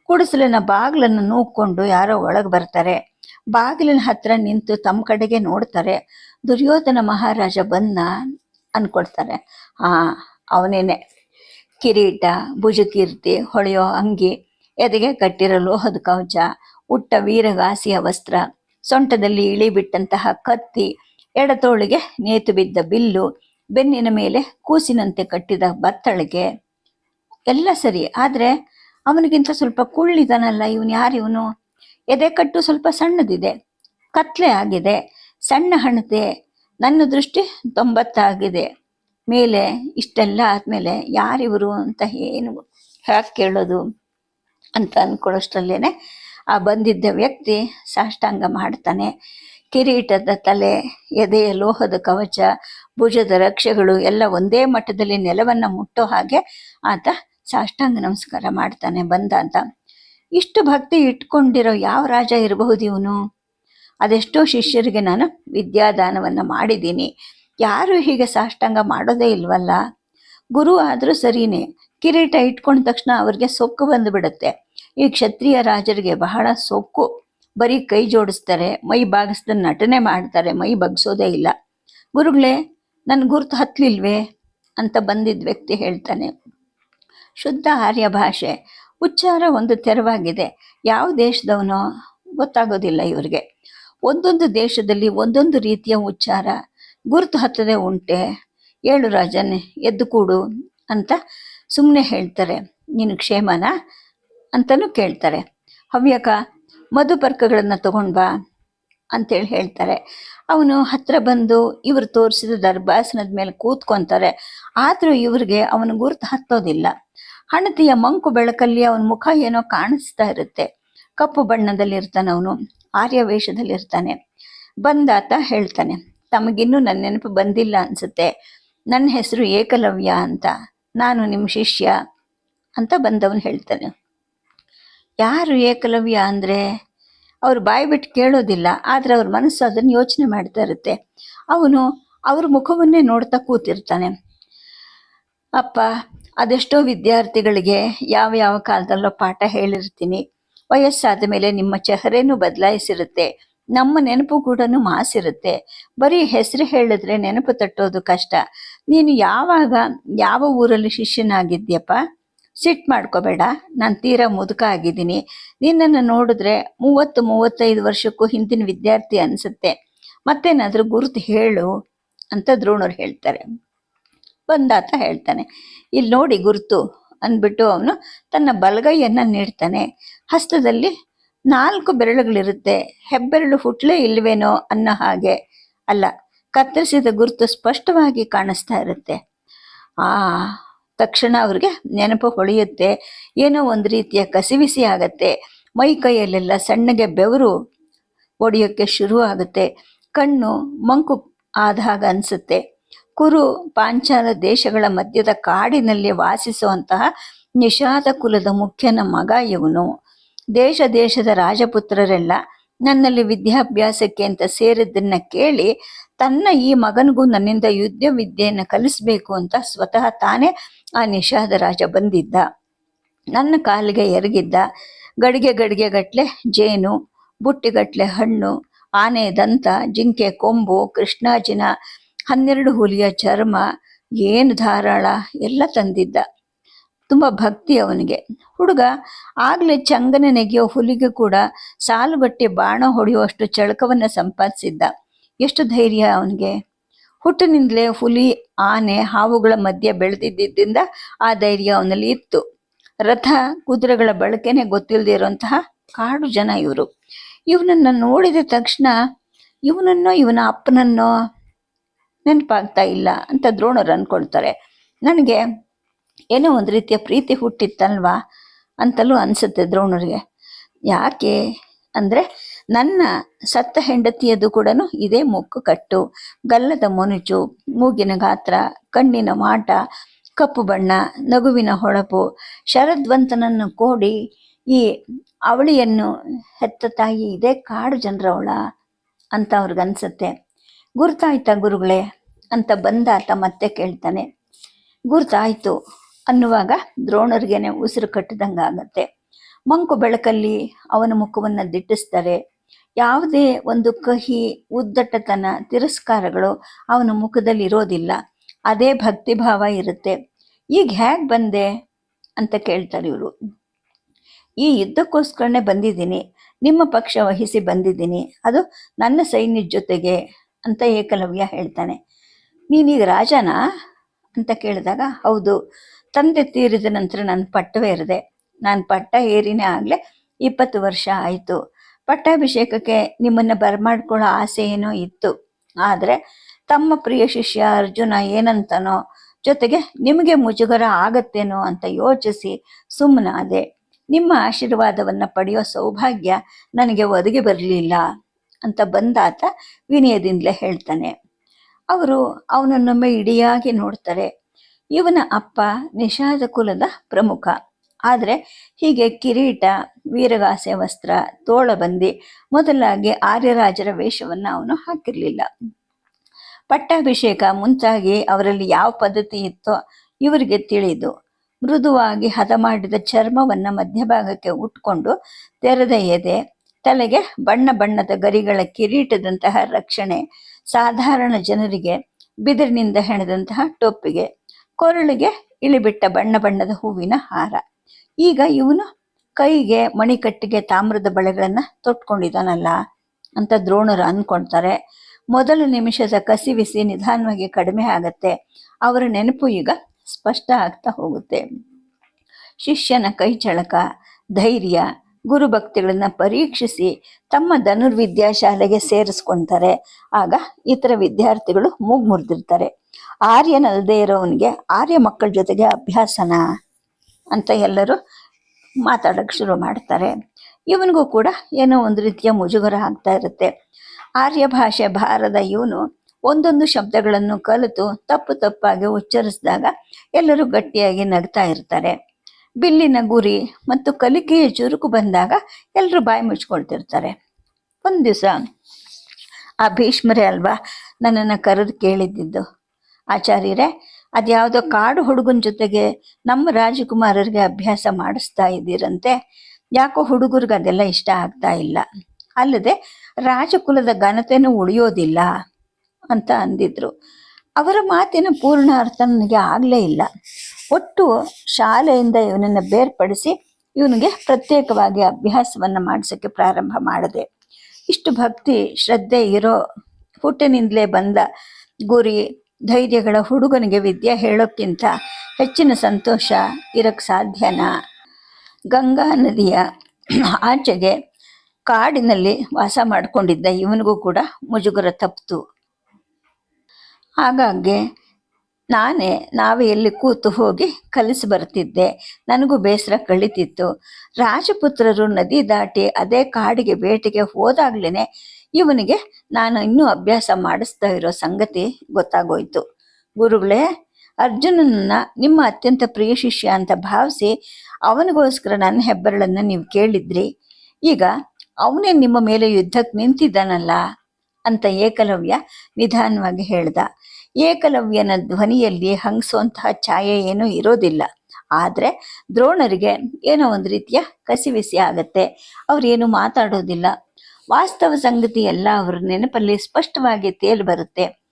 ಕುಡಿಸಲಿನ ಬಾಗಿಲನ್ನು ನೂಕೊಂಡು ಯಾರೋ ಒಳಗೆ ಬರ್ತಾರೆ. ಬಾಗಿಲಿನ ಹತ್ರ ನಿಂತು ತಮ್ಮ ಕಡೆಗೆ ನೋಡ್ತಾರೆ. ದುರ್ಯೋಧನ ಮಹಾರಾಜ ಬಂದ ಅನ್ಕೊಳ್ತಾರೆ. ಆ, ಅವನೇನೆ. ಕಿರೀಟ, ಭುಜಕೀರ್ತಿ, ಹೊಳೆಯೋ ಅಂಗಿ, ಎದೆಗೆ ಕಟ್ಟಿರೋ ಲೋಹದ ಕವಚ ಉಟ್ಟ ವೀರಗಾಸಿಯ ವಸ್ತ್ರ, ಸೊಂಟದಲ್ಲಿ ಇಳಿಬಿಟ್ಟಂತಹ ಕತ್ತಿ, ಎಡತೋಳಿಗೆ ನೇತು ಬಿದ್ದ ಬಿಲ್ಲು, ಬೆನ್ನಿನ ಮೇಲೆ ಕೂಸಿನಂತೆ ಕಟ್ಟಿದ ಬತ್ತಳಿಗೆ. ಎಲ್ಲ ಸರಿ, ಆದ್ರೆ ಅವನಿಗಿಂತ ಸ್ವಲ್ಪ ಕುಳ್ಳಿದನಲ್ಲ ಇವನು ಯಾರಿವನು ಎದೆ ಕಟ್ಟು ಸ್ವಲ್ಪ ಸಣ್ಣದಿದೆ, ಕತ್ಲೆ ಆಗಿದೆ, ಸಣ್ಣ ಹಣತೆ, ನನ್ನ ದೃಷ್ಟಿ ತೊಂಬತ್ತಾಗಿದೆ. ಮೇಲೆ ಇಷ್ಟೆಲ್ಲ ಆದ್ಮೇಲೆ ಯಾರಿವರು ಅಂತ ಏನು ಹ್ಯಾಕ್ ಕೇಳೋದು ಅಂತ ಅಂದ್ಕೊಳ್ಳೋಷ್ಟರಲ್ಲೇನೆ ಆ ಬಂದಿದ್ದ ವ್ಯಕ್ತಿ ಸಾಷ್ಟಾಂಗ ಮಾಡ್ತಾನೆ. ಕಿರೀಟದ ತಲೆ ಎದೆಯ ಲೋಹದ ಕವಚ, ಭುಜದ ರಕ್ಷೆಗಳು ಎಲ್ಲ ಒಂದೇ ಮಟ್ಟದಲ್ಲಿ ನೆಲವನ್ನು ಮುಟ್ಟೋ ಹಾಗೆ ಆತ ಸಾಷ್ಟಾಂಗ ನಮಸ್ಕಾರ ಮಾಡ್ತಾನೆ, ಬಂದ ಅಂತ. ಇಷ್ಟು ಭಕ್ತಿ ಇಟ್ಕೊಂಡಿರೋ ಯಾವ ರಾಜ ಇರಬಹುದು ಇವನು? ಅದೆಷ್ಟೋ ಶಿಷ್ಯರಿಗೆ ನಾನು ವಿದ್ಯಾದಾನವನ್ನು ಮಾಡಿದ್ದೀನಿ. ಯಾರು ಹೀಗೆ ಸಾಷ್ಟಾಂಗ ಮಾಡೋದೇ ಇಲ್ವಲ್ಲ? ಗುರು ಆದರೂ ಸರಿನೇ. ಕಿರೀಟ ಇಟ್ಕೊಂಡ ತಕ್ಷಣ ಅವ್ರಿಗೆ ಸೊಕ್ಕು ಬಂದುಬಿಡುತ್ತೆ. ಈ ಕ್ಷತ್ರಿಯ ರಾಜರಿಗೆ ಬಹಳ ಸೊಕ್ಕು. ಬರೀ ಕೈ ಜೋಡಿಸ್ತಾರೆ, ಮೈ ಬಾಗಿಸ್ದ ನಟನೆ ಮಾಡ್ತಾರೆ, ಮೈ ಬಗ್ಸೋದೇ ಇಲ್ಲ. ಗುರುಗಳೇ ನನ್ನ ಗುರುತು ಹತ್ತಲಿಲ್ವೇ ಅಂತ ಬಂದಿದ್ದ ವ್ಯಕ್ತಿ ಹೇಳ್ತಾನೆ. ಶುದ್ಧ ಆರ್ಯ ಭಾಷೆ. ಉಚ್ಚಾರ ಒಂದು ತೆರವಾಗಿದೆ. ಯಾವ ದೇಶದವನೋ? ಗೊತ್ತಾಗೋದಿಲ್ಲ ಇವರಿಗೆ. ಒಂದೊಂದು ದೇಶದಲ್ಲಿ ಒಂದೊಂದು ರೀತಿಯ ಉಚ್ಚಾರ. ಗುರುತು ಹತ್ತದೆ ಉಂಟೆ. ಏಳು ರಾಜನೇ ಎದ್ದು ಕೂಡು ಅಂತ ಸುಮ್ಮನೆ ಹೇಳ್ತಾರೆ. ನೀನು ಕ್ಷೇಮನ? ಅಂತಲೂ ಕೇಳ್ತಾರೆ. ಹವ್ಯಕ, ಮಧುಪರ್ಕಗಳನ್ನು ತಗೊಂಡ್ ಬಾ ಅಂತೇಳಿ ಹೇಳ್ತಾರೆ. ಅವನು ಹತ್ರ ಬಂದು ಇವರು ತೋರಿಸಿದ ದರ್ಬಾಸನದ ಮೇಲೆ ಕೂತ್ಕೊಂತಾರೆ. ಆದರೂ ಇವ್ರಿಗೆ ಅವನ ಗುರುತು ಹತ್ತೋದಿಲ್ಲ. ಹಣತೆಯ ಮಂಕು ಬೆಳಕಲ್ಲಿ ಅವನ ಮುಖ ಏನೋ ಕಾಣಿಸ್ತಾ ಇರುತ್ತೆ. ಕಪ್ಪು ಬಣ್ಣದಲ್ಲಿ ಇರ್ತಾನೆ ಅವನು ಆರ್ಯ ವೇಷದಲ್ಲಿ ಇರ್ತಾನೆ ಬಂದಾತ ಹೇಳ್ತಾನೆ, ತಮಗಿನ್ನೂ ನನ್ನ ನೆನಪು ಬಂದಿಲ್ಲ ಅನ್ಸುತ್ತೆ. ನನ್ನ ಹೆಸರು ಏಕಲವ್ಯ ಅಂತ. ನಾನು ನಿಮ್ಮ ಶಿಷ್ಯ ಅಂತ ಬಂದವನು ಹೇಳ್ತಾನೆ. ಯಾರು ಏಕಲವ್ಯ ಅಂದರೆ? ಅವ್ರು ಬಾಯಿ ಬಿಟ್ಟು ಕೇಳೋದಿಲ್ಲ, ಆದರೆ ಅವ್ರ ಮನಸ್ಸು ಅದನ್ನು ಯೋಚನೆ ಮಾಡ್ತಾ ಇರುತ್ತೆ. ಅವನು ಅವ್ರ ಮುಖವನ್ನೇ ನೋಡ್ತಾ ಕೂತಿರ್ತಾನೆ. ಅಪ್ಪ, ಅದೆಷ್ಟೋ ವಿದ್ಯಾರ್ಥಿಗಳಿಗೆ ಯಾವ ಯಾವ ಕಾಲದಲ್ಲೋ ಪಾಠ ಹೇಳಿರ್ತೀನಿ. ವಯಸ್ಸಾದ ಮೇಲೆ ನಿಮ್ಮ ಚೆಹರೆನೂ ಬದಲಾಯಿಸಿರುತ್ತೆ. ನಮ್ಮ ನೆನಪು ಕೂಡ ಮಾಸಿರುತ್ತೆ. ಬರೀ ಹೆಸರು ಹೇಳಿದ್ರೆ ನೆನಪು ತಟ್ಟೋದು ಕಷ್ಟ. ನೀನು ಯಾವಾಗ, ಯಾವ ಊರಲ್ಲಿ ಶಿಷ್ಯನಾಗಿದ್ಯಪ್ಪ ಸಿಟ್ಟು ಮಾಡ್ಕೋಬೇಡ. ನಾನು ತೀರಾ ಮುದುಕ ಆಗಿದ್ದೀನಿ. ನಿನ್ನನ್ನು ನೋಡಿದ್ರೆ ಮೂವತ್ತು, ಮೂವತ್ತೈದು ವರ್ಷಕ್ಕೂ ಹಿಂದಿನ ವಿದ್ಯಾರ್ಥಿ ಅನಿಸುತ್ತೆ. ಮತ್ತೇನಾದರೂ ಗುರುತು ಹೇಳು ಅಂತ ದ್ರೋಣರು ಹೇಳ್ತಾರೆ. ಬಂದಾತ ಹೇಳ್ತಾನೆ. ಇಲ್ಲಿ ನೋಡಿ ಗುರುತು ಅಂದ್ಬಿಟ್ಟು ಅವನು ತನ್ನ ಬಲಗೈಯನ್ನು ನೀಡ್ತಾನೆ. ಹಸ್ತದಲ್ಲಿ ನಾಲ್ಕು ಬೆರಳುಗಳಿರುತ್ತೆ. ಹೆಬ್ಬೆರಳು ಹುಟ್ಲೇ ಇಲ್ವೇನೋ ಅನ್ನೋ ಹಾಗೆ. ಅಲ್ಲ, ಕತ್ತರಿಸಿದ ಗುರುತು ಸ್ಪಷ್ಟವಾಗಿ ಕಾಣಿಸ್ತಾ ಇರುತ್ತೆ. ಆ ತಕ್ಷಣ ಅವ್ರಿಗೆ ನೆನಪು ಹೊಳೆಯುತ್ತೆ. ಏನೋ ಒಂದು ರೀತಿಯ ಕಸಿವಿಸಿ ಆಗತ್ತೆ. ಮೈ ಕೈಯಲ್ಲೆಲ್ಲ ಸಣ್ಣಗೆ ಬೆವರು ಒಡೆಯೋಕ್ಕೆ ಶುರು ಆಗುತ್ತೆ. ಕಣ್ಣು ಮಂಕು ಆದ ಆದಾಗ ಅನಿಸುತ್ತೆ. ಕುರು ಪಾಂಚಾಲ ದೇಶಗಳ ಮಧ್ಯದ ಕಾಡಿನಲ್ಲಿ ವಾಸಿಸುವಂತಹ ನಿಷಾದ ಕುಲದ ಮುಖ್ಯನ ಮಗ ಇವನು. ದೇಶ ದೇಶದ ರಾಜಪುತ್ರರೆಲ್ಲ ನನ್ನಲ್ಲಿ ವಿದ್ಯಾಭ್ಯಾಸಕ್ಕೆ ಅಂತ ಸೇರಿದ್ದನ್ನ ಕೇಳಿ ತನ್ನ ಈ ಮಗನಿಗೂ ನನ್ನಿಂದ ಯುದ್ಧ ವಿದ್ಯೆಯನ್ನು ಕಲಿಸಬೇಕು ಅಂತ ಸ್ವತಃ ತಾನೇ ಆ ನಿಷಾದ ರಾಜ ಬಂದಿದ್ದ. ನನ್ನ ಕಾಲಿಗೆ ಎರಗಿದ್ದ. ಗಡಿಗೆ ಗಡಿಗೆ ಗಟ್ಲೆ ಜೇನು, ಬುಟ್ಟಿಗಟ್ಲೆ ಹಣ್ಣು, ಆನೆ, ದಂತ, ಜಿಂಕೆ, ಕೊಂಬು, ಕೃಷ್ಣಾಜಿನ, ಹನ್ನೆರಡು ಹುಲಿಯ ಚರ್ಮ, ಏನು ಧಾರಾಳ ಎಲ್ಲ ತಂದಿದ್ದ. ತುಂಬ ಭಕ್ತಿ ಅವನಿಗೆ. ಹುಡುಗ ಆಗಲೇ ಚಂಗನೆ ನೆಗೆಯೋ ಹುಲಿಗೆ ಕೂಡ ಸಾಲುಗಟ್ಟಿ ಬಾಣ ಹೊಡೆಯುವಷ್ಟು ಚಳಕವನ್ನು ಸಂಪಾದಿಸಿದ್ದ. ಎಷ್ಟು ಧೈರ್ಯ ಅವನಿಗೆ. ಹುಟ್ಟಿನಿಂದಲೇ ಹುಲಿ, ಆನೆ, ಹಾವುಗಳ ಮಧ್ಯೆ ಬೆಳೆದಿದ್ದರಿಂದ ಆ ಧೈರ್ಯ ಅವನಲ್ಲಿ ಇತ್ತು. ರಥ ಕುದುರೆಗಳ ಬಳಕೆನೆ ಗೊತ್ತಿಲ್ಲದೆ ಇರುವಂತಹ ಕಾಡು ಜನ ಇವರು. ಇವನನ್ನ ನೋಡಿದ ತಕ್ಷಣ ಇವನನ್ನೋ, ಇವನ ಅಪ್ಪನನ್ನೋ ನೆನಪಾಗ್ತಾ ಇಲ್ಲ ಅಂತ ದ್ರೋಣರು ಅನ್ಕೊಳ್ತಾರೆ. ನನಗೆ ಏನೋ ಒಂದು ರೀತಿಯ ಪ್ರೀತಿ ಹುಟ್ಟಿತ್ತಲ್ವಾ ಅಂತಲೂ ಅನಿಸುತ್ತೆ ದ್ರೋಣರಿಗೆ. ಯಾಕೆ ಅಂದರೆ ನನ್ನ ಸತ್ತ ಹೆಂಡತಿಯದು ಕೂಡ ಇದೇ ಮುಕ್ಕು ಕಟ್ಟು. ಗಲ್ಲದ ಮೊನುಚು, ಮೂಗಿನ ಗಾತ್ರ, ಕಣ್ಣಿನ ಮಾಟ, ಕಪ್ಪು ಬಣ್ಣ, ನಗುವಿನ ಹೊಳಪು, ಶರದ್ವಂತನನ್ನು ಕೋಡಿ ಈ ಅವಳಿಯನ್ನು ಹೆತ್ತ ತಾಯಿ ಇದೇ ಕಾಡು ಜನರವಳ ಅಂತ ಅವ್ರಿಗನ್ಸತ್ತೆ. ಗುರ್ತಾಯ್ತಾ ಗುರುಗಳೇ ಅಂತ ಬಂದಾತ ಮತ್ತೆ ಕೇಳ್ತಾನೆ. ಗುರ್ತಾಯ್ತು ಅನ್ನುವಾಗ ದ್ರೋಣರಿಗೇನೆ ಉಸಿರು ಕಟ್ಟಿದಂಗೆ ಆಗತ್ತೆ ಮಂಕು ಬೆಳಕಲ್ಲಿ ಅವನ ಮುಖವನ್ನು ದಿಟ್ಟಿಸ್ತಾರೆ. ಯಾವುದೇ ಒಂದು ಕಹಿ, ಉದ್ದಟತನ, ತಿರಸ್ಕಾರಗಳು ಅವನ ಮುಖದಲ್ಲಿ ಇರೋದಿಲ್ಲ. ಅದೇ ಭಕ್ತಿಭಾವ ಇರುತ್ತೆ. ಈಗ ಹೇಗೆ ಬಂದೆ ಅಂತ ಕೇಳ್ತಾರೆ ಇವರು. ಈ ಯುದ್ಧಕ್ಕೋಸ್ಕರನೇ ಬಂದಿದ್ದೀನಿ. ನಿಮ್ಮ ಪಕ್ಷ ವಹಿಸಿ ಬಂದಿದ್ದೀನಿ. ಅದು ನನ್ನ ಸೈನ್ಯದ ಜೊತೆಗೆ ಅಂತ ಏಕಲವ್ಯ ಹೇಳ್ತಾನೆ. ನೀನೀಗ ರಾಜನಾ? ಅಂತ ಕೇಳಿದಾಗ, ಹೌದು. ತಂದೆ ತೀರಿದ ನಂತರ ನಾನು ಪಟ್ಟವೇ ಇರದೆ ನಾನು ಪಟ್ಟ ಏರಿನೇ ಆಗಲೇ ಇಪ್ಪತ್ತು ವರ್ಷ ಆಯಿತು. ಪಟ್ಟಾಭಿಷೇಕಕ್ಕೆ ನಿಮ್ಮನ್ನು ಬರಮಾಡ್ಕೊಳ್ಳೋ ಆಸೆ ಏನೋ ಇತ್ತು. ಆದರೆ ತಮ್ಮ ಪ್ರಿಯ ಶಿಷ್ಯ ಅರ್ಜುನ ಏನಂತನೋ ಜೊತೆಗೆ ನಿಮಗೆ ಮುಜುಗರ ಆಗತ್ತೇನೋ ಅಂತ ಯೋಚಿಸಿ ಸುಮ್ಮನಾದೆ ನಿಮ್ಮ ಆಶೀರ್ವಾದವನ್ನು ಪಡೆಯೋ ಸೌಭಾಗ್ಯ ನನಗೆ ಒದಗಿ ಬರಲಿಲ್ಲ ಅಂತ ಬಂದಾತ ವಿನಯದಿಂದಲೇ ಹೇಳ್ತಾನೆ. ಅವರು ಅವನನ್ನೊಮ್ಮೆ ಇಡಿಯಾಗಿ ನೋಡ್ತಾರೆ. ಇವನ ಅಪ್ಪ ನಿಷಾದ ಕುಲದ ಪ್ರಮುಖ. ಆದರೆ ಹೀಗೆ ಕಿರೀಟ, ವೀರಗಾಸೆ ವಸ್ತ್ರ, ತೋಳಬಂದಿ ಮೊದಲಾಗಿ ಆರ್ಯರಾಜರ ವೇಷವನ್ನು ಅವನು ಹಾಕಿರಲಿಲ್ಲ. ಪಟ್ಟಾಭಿಷೇಕ ಮುಂಚಾಗಿ ಅವರಲ್ಲಿ ಯಾವ ಪದ್ಧತಿ ಇತ್ತೋ ಇವರಿಗೆ ತಿಳಿದು. ಮೃದುವಾಗಿ ಹದ ಮಾಡಿದ ಚರ್ಮವನ್ನು ಮಧ್ಯಭಾಗಕ್ಕೆ ಉಟ್ಕೊಂಡು ತೆರೆದ ಎದೆ, ತಲೆಗೆ ಬಣ್ಣ ಬಣ್ಣದ ಗರಿಗಳ ಕಿರೀಟದಂತಹ ರಕ್ಷಣೆ, ಸಾಧಾರಣ ಜನರಿಗೆ ಬಿದಿರಿನಿಂದ ಹೆಣೆದಂತಹ ಟೊಪ್ಪಿಗೆ, ಕೊರಳಿಗೆ ಇಳಿಬಿಟ್ಟ ಬಣ್ಣ ಬಣ್ಣದ ಹೂವಿನ ಹಾರ. ಈಗ ಇವನು ಕೈಗೆ ಮಣಿಕಟ್ಟಿಗೆ ತಾಮ್ರದ ಬಳೆಗಳನ್ನ ತೊಟ್ಕೊಂಡಿದ್ದಾನಲ್ಲ, ಅಂತ ದ್ರೋಣರು ಅನ್ಕೊಳ್ತಾರೆ ಮೊದಲ ನಿಮಿಷದ ಕಸಿವಿಸಿ ನಿಧಾನವಾಗಿ ಕಡಿಮೆ ಆಗತ್ತೆ. ಅವರ ನೆನಪು ಈಗ ಸ್ಪಷ್ಟ ಆಗ್ತಾ ಹೋಗುತ್ತೆ. ಶಿಷ್ಯನ ಕೈ ಚಳಕ, ಧೈರ್ಯ, ಗುರುಭಕ್ತಿಗಳನ್ನ ಪರೀಕ್ಷಿಸಿ ತಮ್ಮ ಧನುರ್ವಿದ್ಯಾ ಶಾಲೆಗೆ ಸೇರಿಸ್ಕೊಂತಾರೆ. ಆಗ ಇತರ ವಿದ್ಯಾರ್ಥಿಗಳು ಮೂಗ್ ಮುರಿದಿರ್ತಾರೆ. ಆರ್ಯನಲ್ಲದೆ ಇರೋವನಿಗೆ ಆರ್ಯ ಮಕ್ಕಳ ಜೊತೆಗೆ ಅಭ್ಯಾಸನ? ಅಂತ ಎಲ್ಲರೂ ಮಾತಾಡೋಕ್ಕೆ ಶುರು ಮಾಡ್ತಾರೆ. ಇವನಿಗೂ ಕೂಡ ಏನೋ ಒಂದು ರೀತಿಯ ಮುಜುಗರ ಆಗ್ತಾ ಇರುತ್ತೆ. ಆರ್ಯ ಭಾಷೆ ಭಾರದ ಇವನು ಒಂದೊಂದು ಶಬ್ದಗಳನ್ನು ಕಲಿತು ತಪ್ಪು ತಪ್ಪಾಗಿ ಉಚ್ಚರಿಸಿದಾಗ ಎಲ್ಲರೂ ಗಟ್ಟಿಯಾಗಿ ನಗ್ತಾ ಇರ್ತಾರೆ. ಬಿಲ್ಲಿನ ಗುರಿ ಮತ್ತು ಕಲಿಕೆಯ ಚುರುಕು ಬಂದಾಗ ಎಲ್ಲರೂ ಬಾಯಿ ಮುಚ್ಕೊಳ್ತಿರ್ತಾರೆ. ಒಂದು ದಿವಸ, ಆ ಭೀಷ್ಮರೇ ಅಲ್ವಾ ನನ್ನನ್ನು ಕರೆದು ಕೇಳಿದ್ದಿದ್ದು ಆಚಾರ್ಯರೇ ಅದ್ಯಾವುದೋ ಕಾಡು ಹುಡುಗನ ಜೊತೆಗೆ ನಮ್ಮ ರಾಜಕುಮಾರರಿಗೆ ಅಭ್ಯಾಸ ಮಾಡಿಸ್ತಾ ಇದ್ದೀರಂತೆ. ಯಾಕೋ ಹುಡುಗರಿಗೆ ಅದೆಲ್ಲ ಇಷ್ಟ ಆಗ್ತಾ ಇಲ್ಲ. ಅಲ್ಲದೆ ರಾಜಕುಲದ ಘನತೆನೂ ಉಳಿಯೋದಿಲ್ಲ ಅಂತ ಅಂದಿದ್ರು. ಅವರ ಮಾತಿನ ಪೂರ್ಣ ಅರ್ಥ ನನಗೆ ಆಗಲೇ ಇಲ್ಲ. ಒಟ್ಟು ಶಾಲೆಯಿಂದ ಇವನನ್ನು ಬೇರ್ಪಡಿಸಿ ಇವನಿಗೆ ಪ್ರತ್ಯೇಕವಾಗಿ ಅಭ್ಯಾಸವನ್ನು ಮಾಡಿಸೋಕ್ಕೆ ಪ್ರಾರಂಭ ಮಾಡಿದೆ. ಇಷ್ಟು ಭಕ್ತಿ, ಶ್ರದ್ಧೆ ಇರೋ ಹುಟ್ಟಿನಿಂದಲೇ ಬಂದ ಗುರಿ ಧೈರ್ಯಗಳ ಹುಡುಗನಿಗೆ ವಿದ್ಯೆ ಹೇಳೋಕ್ಕಿಂತ ಹೆಚ್ಚಿನ ಸಂತೋಷ ಇರಕ್ಕೆ ಸಾಧ್ಯನಾ? ಗಂಗಾ ನದಿಯ ಆಚೆಗೆ ಕಾಡಿನಲ್ಲಿ ವಾಸ ಮಾಡಿಕೊಂಡಿದ್ದ ಇವನಿಗೂ ಕೂಡ ಮುಜುಗರ ತಪ್ಪಿತು. ಹಾಗಾಗಿ ನಾನೇ ನಾವೇ ಎಲ್ಲಿ ಕೂತು ಹೋಗಿ ಕಲಿಸಿ ಬರ್ತಿದ್ದೆ ನನಗೂ ಬೇಸರ ಕಳೀತಿತ್ತು. ರಾಜಪುತ್ರರು ನದಿ ದಾಟಿ ಅದೇ ಕಾಡಿಗೆ ಬೇಟೆಗೆ ಹೋದಾಗ್ಲೇ ಇವನಿಗೆ ನಾನು ಇನ್ನೂ ಅಭ್ಯಾಸ ಮಾಡಿಸ್ತಾ ಇರೋ ಸಂಗತಿ ಗೊತ್ತಾಗೋಯ್ತು. ಗುರುಗಳೇ, ಅರ್ಜುನನನ್ನ ನಿಮ್ಮ ಅತ್ಯಂತ ಪ್ರಿಯ ಶಿಷ್ಯ ಅಂತ ಭಾವಿಸಿ ಅವನಿಗೋಸ್ಕರ ನನ್ನ ಹೆಬ್ಬರಳನ್ನು ನೀವು ಕೇಳಿದ್ರಿ. ಈಗ ಅವನೇ ನಿಮ್ಮ ಮೇಲೆ ಯುದ್ಧಕ್ಕೆ ನಿಂತಿದ್ದಾನಲ್ಲ ಅಂತ ಏಕಲವ್ಯ ನಿಧಾನವಾಗಿ ಹೇಳ್ದ. ಏಕಲವ್ಯನ ಧ್ವನಿಯಲ್ಲಿ ಹಂಗಿಸುವಂತಹ ಛಾಯೆ ಏನೂ ಇರೋದಿಲ್ಲ. ಆದರೆ ದ್ರೋಣರಿಗೆ ಏನೋ ಒಂದು ರೀತಿಯ ಕಸಿವಿಸಿ ಆಗತ್ತೆ. ಅವ್ರೇನು ಮಾತಾಡೋದಿಲ್ಲ. ವಾಸ್ತವ ಸಂಗತಿ ಎಲ್ಲ ಅವರ ನೆನಪಲ್ಲಿ ಸ್ಪಷ್ಟವಾಗಿ ತೇಲಿ ಬರುತ್ತೆ.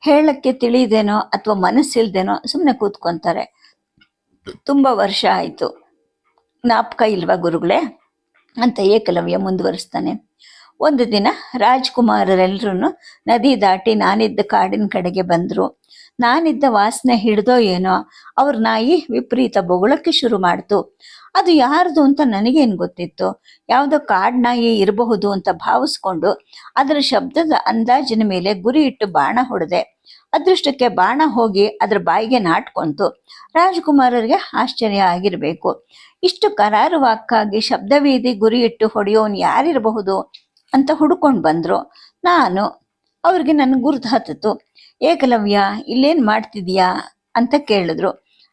ಹೇಳಕ್ಕೆ ತಿಳಿದೇನೋ ಅಥವಾ ಮನಸ್ಸಿಲ್ದೇನೋ ಸುಮ್ಮನೆ ಕೂತ್ಕೊಂತಾರೆ. ತುಂಬ ವರ್ಷ ಆಯಿತು. ಜ್ಞಾಪಕ ಇಲ್ವಾ ಗುರುಗಳೇ? ಅಂತ ಏಕಲವ್ಯ ಮುಂದುವರಿಸ್ತಾನೆ. ಒಂದು ದಿನ ರಾಜ್ಕುಮಾರರೆಲ್ಲರೂ ನದಿ ದಾಟಿ ನಾನಿದ್ದ ಕಾಡಿನ ಕಡೆಗೆ ಬಂದರು. ನಾನಿದ್ದ ವಾಸನೆ ಹಿಡ್ದೋ ಏನೋ, ಅವ್ರ ನಾಯಿ ವಿಪರೀತ ಬೊಗಳಕ್ಕೆ ಶುರು ಮಾಡ್ತು. ಅದು ಯಾರ್ದು ಅಂತ ನನಗೇನು ಗೊತ್ತಿತ್ತು. ಯಾವುದೋ ಕಾಡ್ ನಾಯಿ ಇರಬಹುದು ಅಂತ ಭಾವಿಸ್ಕೊಂಡು ಅದರ ಶಬ್ದದ ಅಂದಾಜಿನ ಮೇಲೆ ಗುರಿ ಇಟ್ಟು ಬಾಣ ಹೊಡೆದೆ. ಅದೃಷ್ಟಕ್ಕೆ ಬಾಣ ಹೋಗಿ ಅದರ ಬಾಯಿಗೆ ನಾಟ್ಕೊಂತು. ರಾಜಕುಮಾರರಿಗೆ ಆಶ್ಚರ್ಯ ಆಗಿರಬೇಕು. ಇಷ್ಟು ಕರಾರುವಾಕ್ಕಾಗಿ ಶಬ್ದವೇದಿ ಗುರಿ ಇಟ್ಟು ಹೊಡೆಯೋನು ಯಾರಿರಬಹುದು ಅಂತ ಹುಡ್ಕೊಂಡು ಬಂದ್ರು. ನಾನು. ಅವ್ರಿಗೆ ನನ್ನ ಗುರುತು ಹತ್ತಿತು. ಏಕಲವ್ಯ, ಇಲ್ಲೇನ್ ಮಾಡ್ತಿದೀಯಾ? ಅಂತ ಕೇಳಿದ್ರು.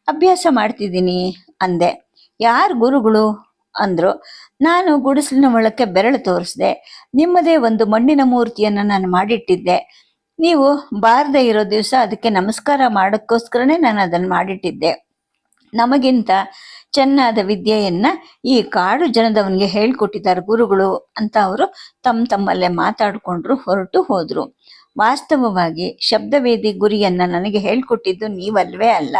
ಅಭ್ಯಾಸ ಮಾಡ್ತಿದ್ದೀನಿ ಅಂದೆ. ಯಾರು ಗುರುಗಳು? ಅಂದ್ರು. ನಾನು ಗುಡಿಸಲಿನ ಒಳಕ್ಕೆ ಬೆರಳು ತೋರಿಸಿದೆ. ನಿಮ್ಮದೇ ಒಂದು ಮಣ್ಣಿನ ಮೂರ್ತಿಯನ್ನು ನಾನು ಮಾಡಿಟ್ಟಿದ್ದೆ. ನೀವು ಬಾರದೇ ಇರೋ ದಿವಸ ಅದಕ್ಕೆ ನಮಸ್ಕಾರ ಮಾಡೋಕ್ಕೋಸ್ಕರನೇ ನಾನು ಅದನ್ನು ಮಾಡಿಟ್ಟಿದ್ದೆ. ನಮಗಿಂತ ಚೆನ್ನಾದ ವಿದ್ಯೆಯನ್ನ ಈ ಕಾಡು ಜನದವನಿಗೆ ಹೇಳ್ಕೊಟ್ಟಿದ್ದಾರೆ ಗುರುಗಳು ಅಂತ ಅವರು ತಮ್ಮ ತಮ್ಮಲ್ಲೇ ಮಾತಾಡಿಕೊಂಡ್ರು, ಹೊರಟು ಹೋದ್ರು. ವಾಸ್ತವವಾಗಿ ಶಬ್ದವೇದಿ ಗುರಿಯನ್ನ ನನಗೆ ಹೇಳ್ಕೊಟ್ಟಿದ್ದು ನೀವಲ್ವೇ ಅಲ್ಲ.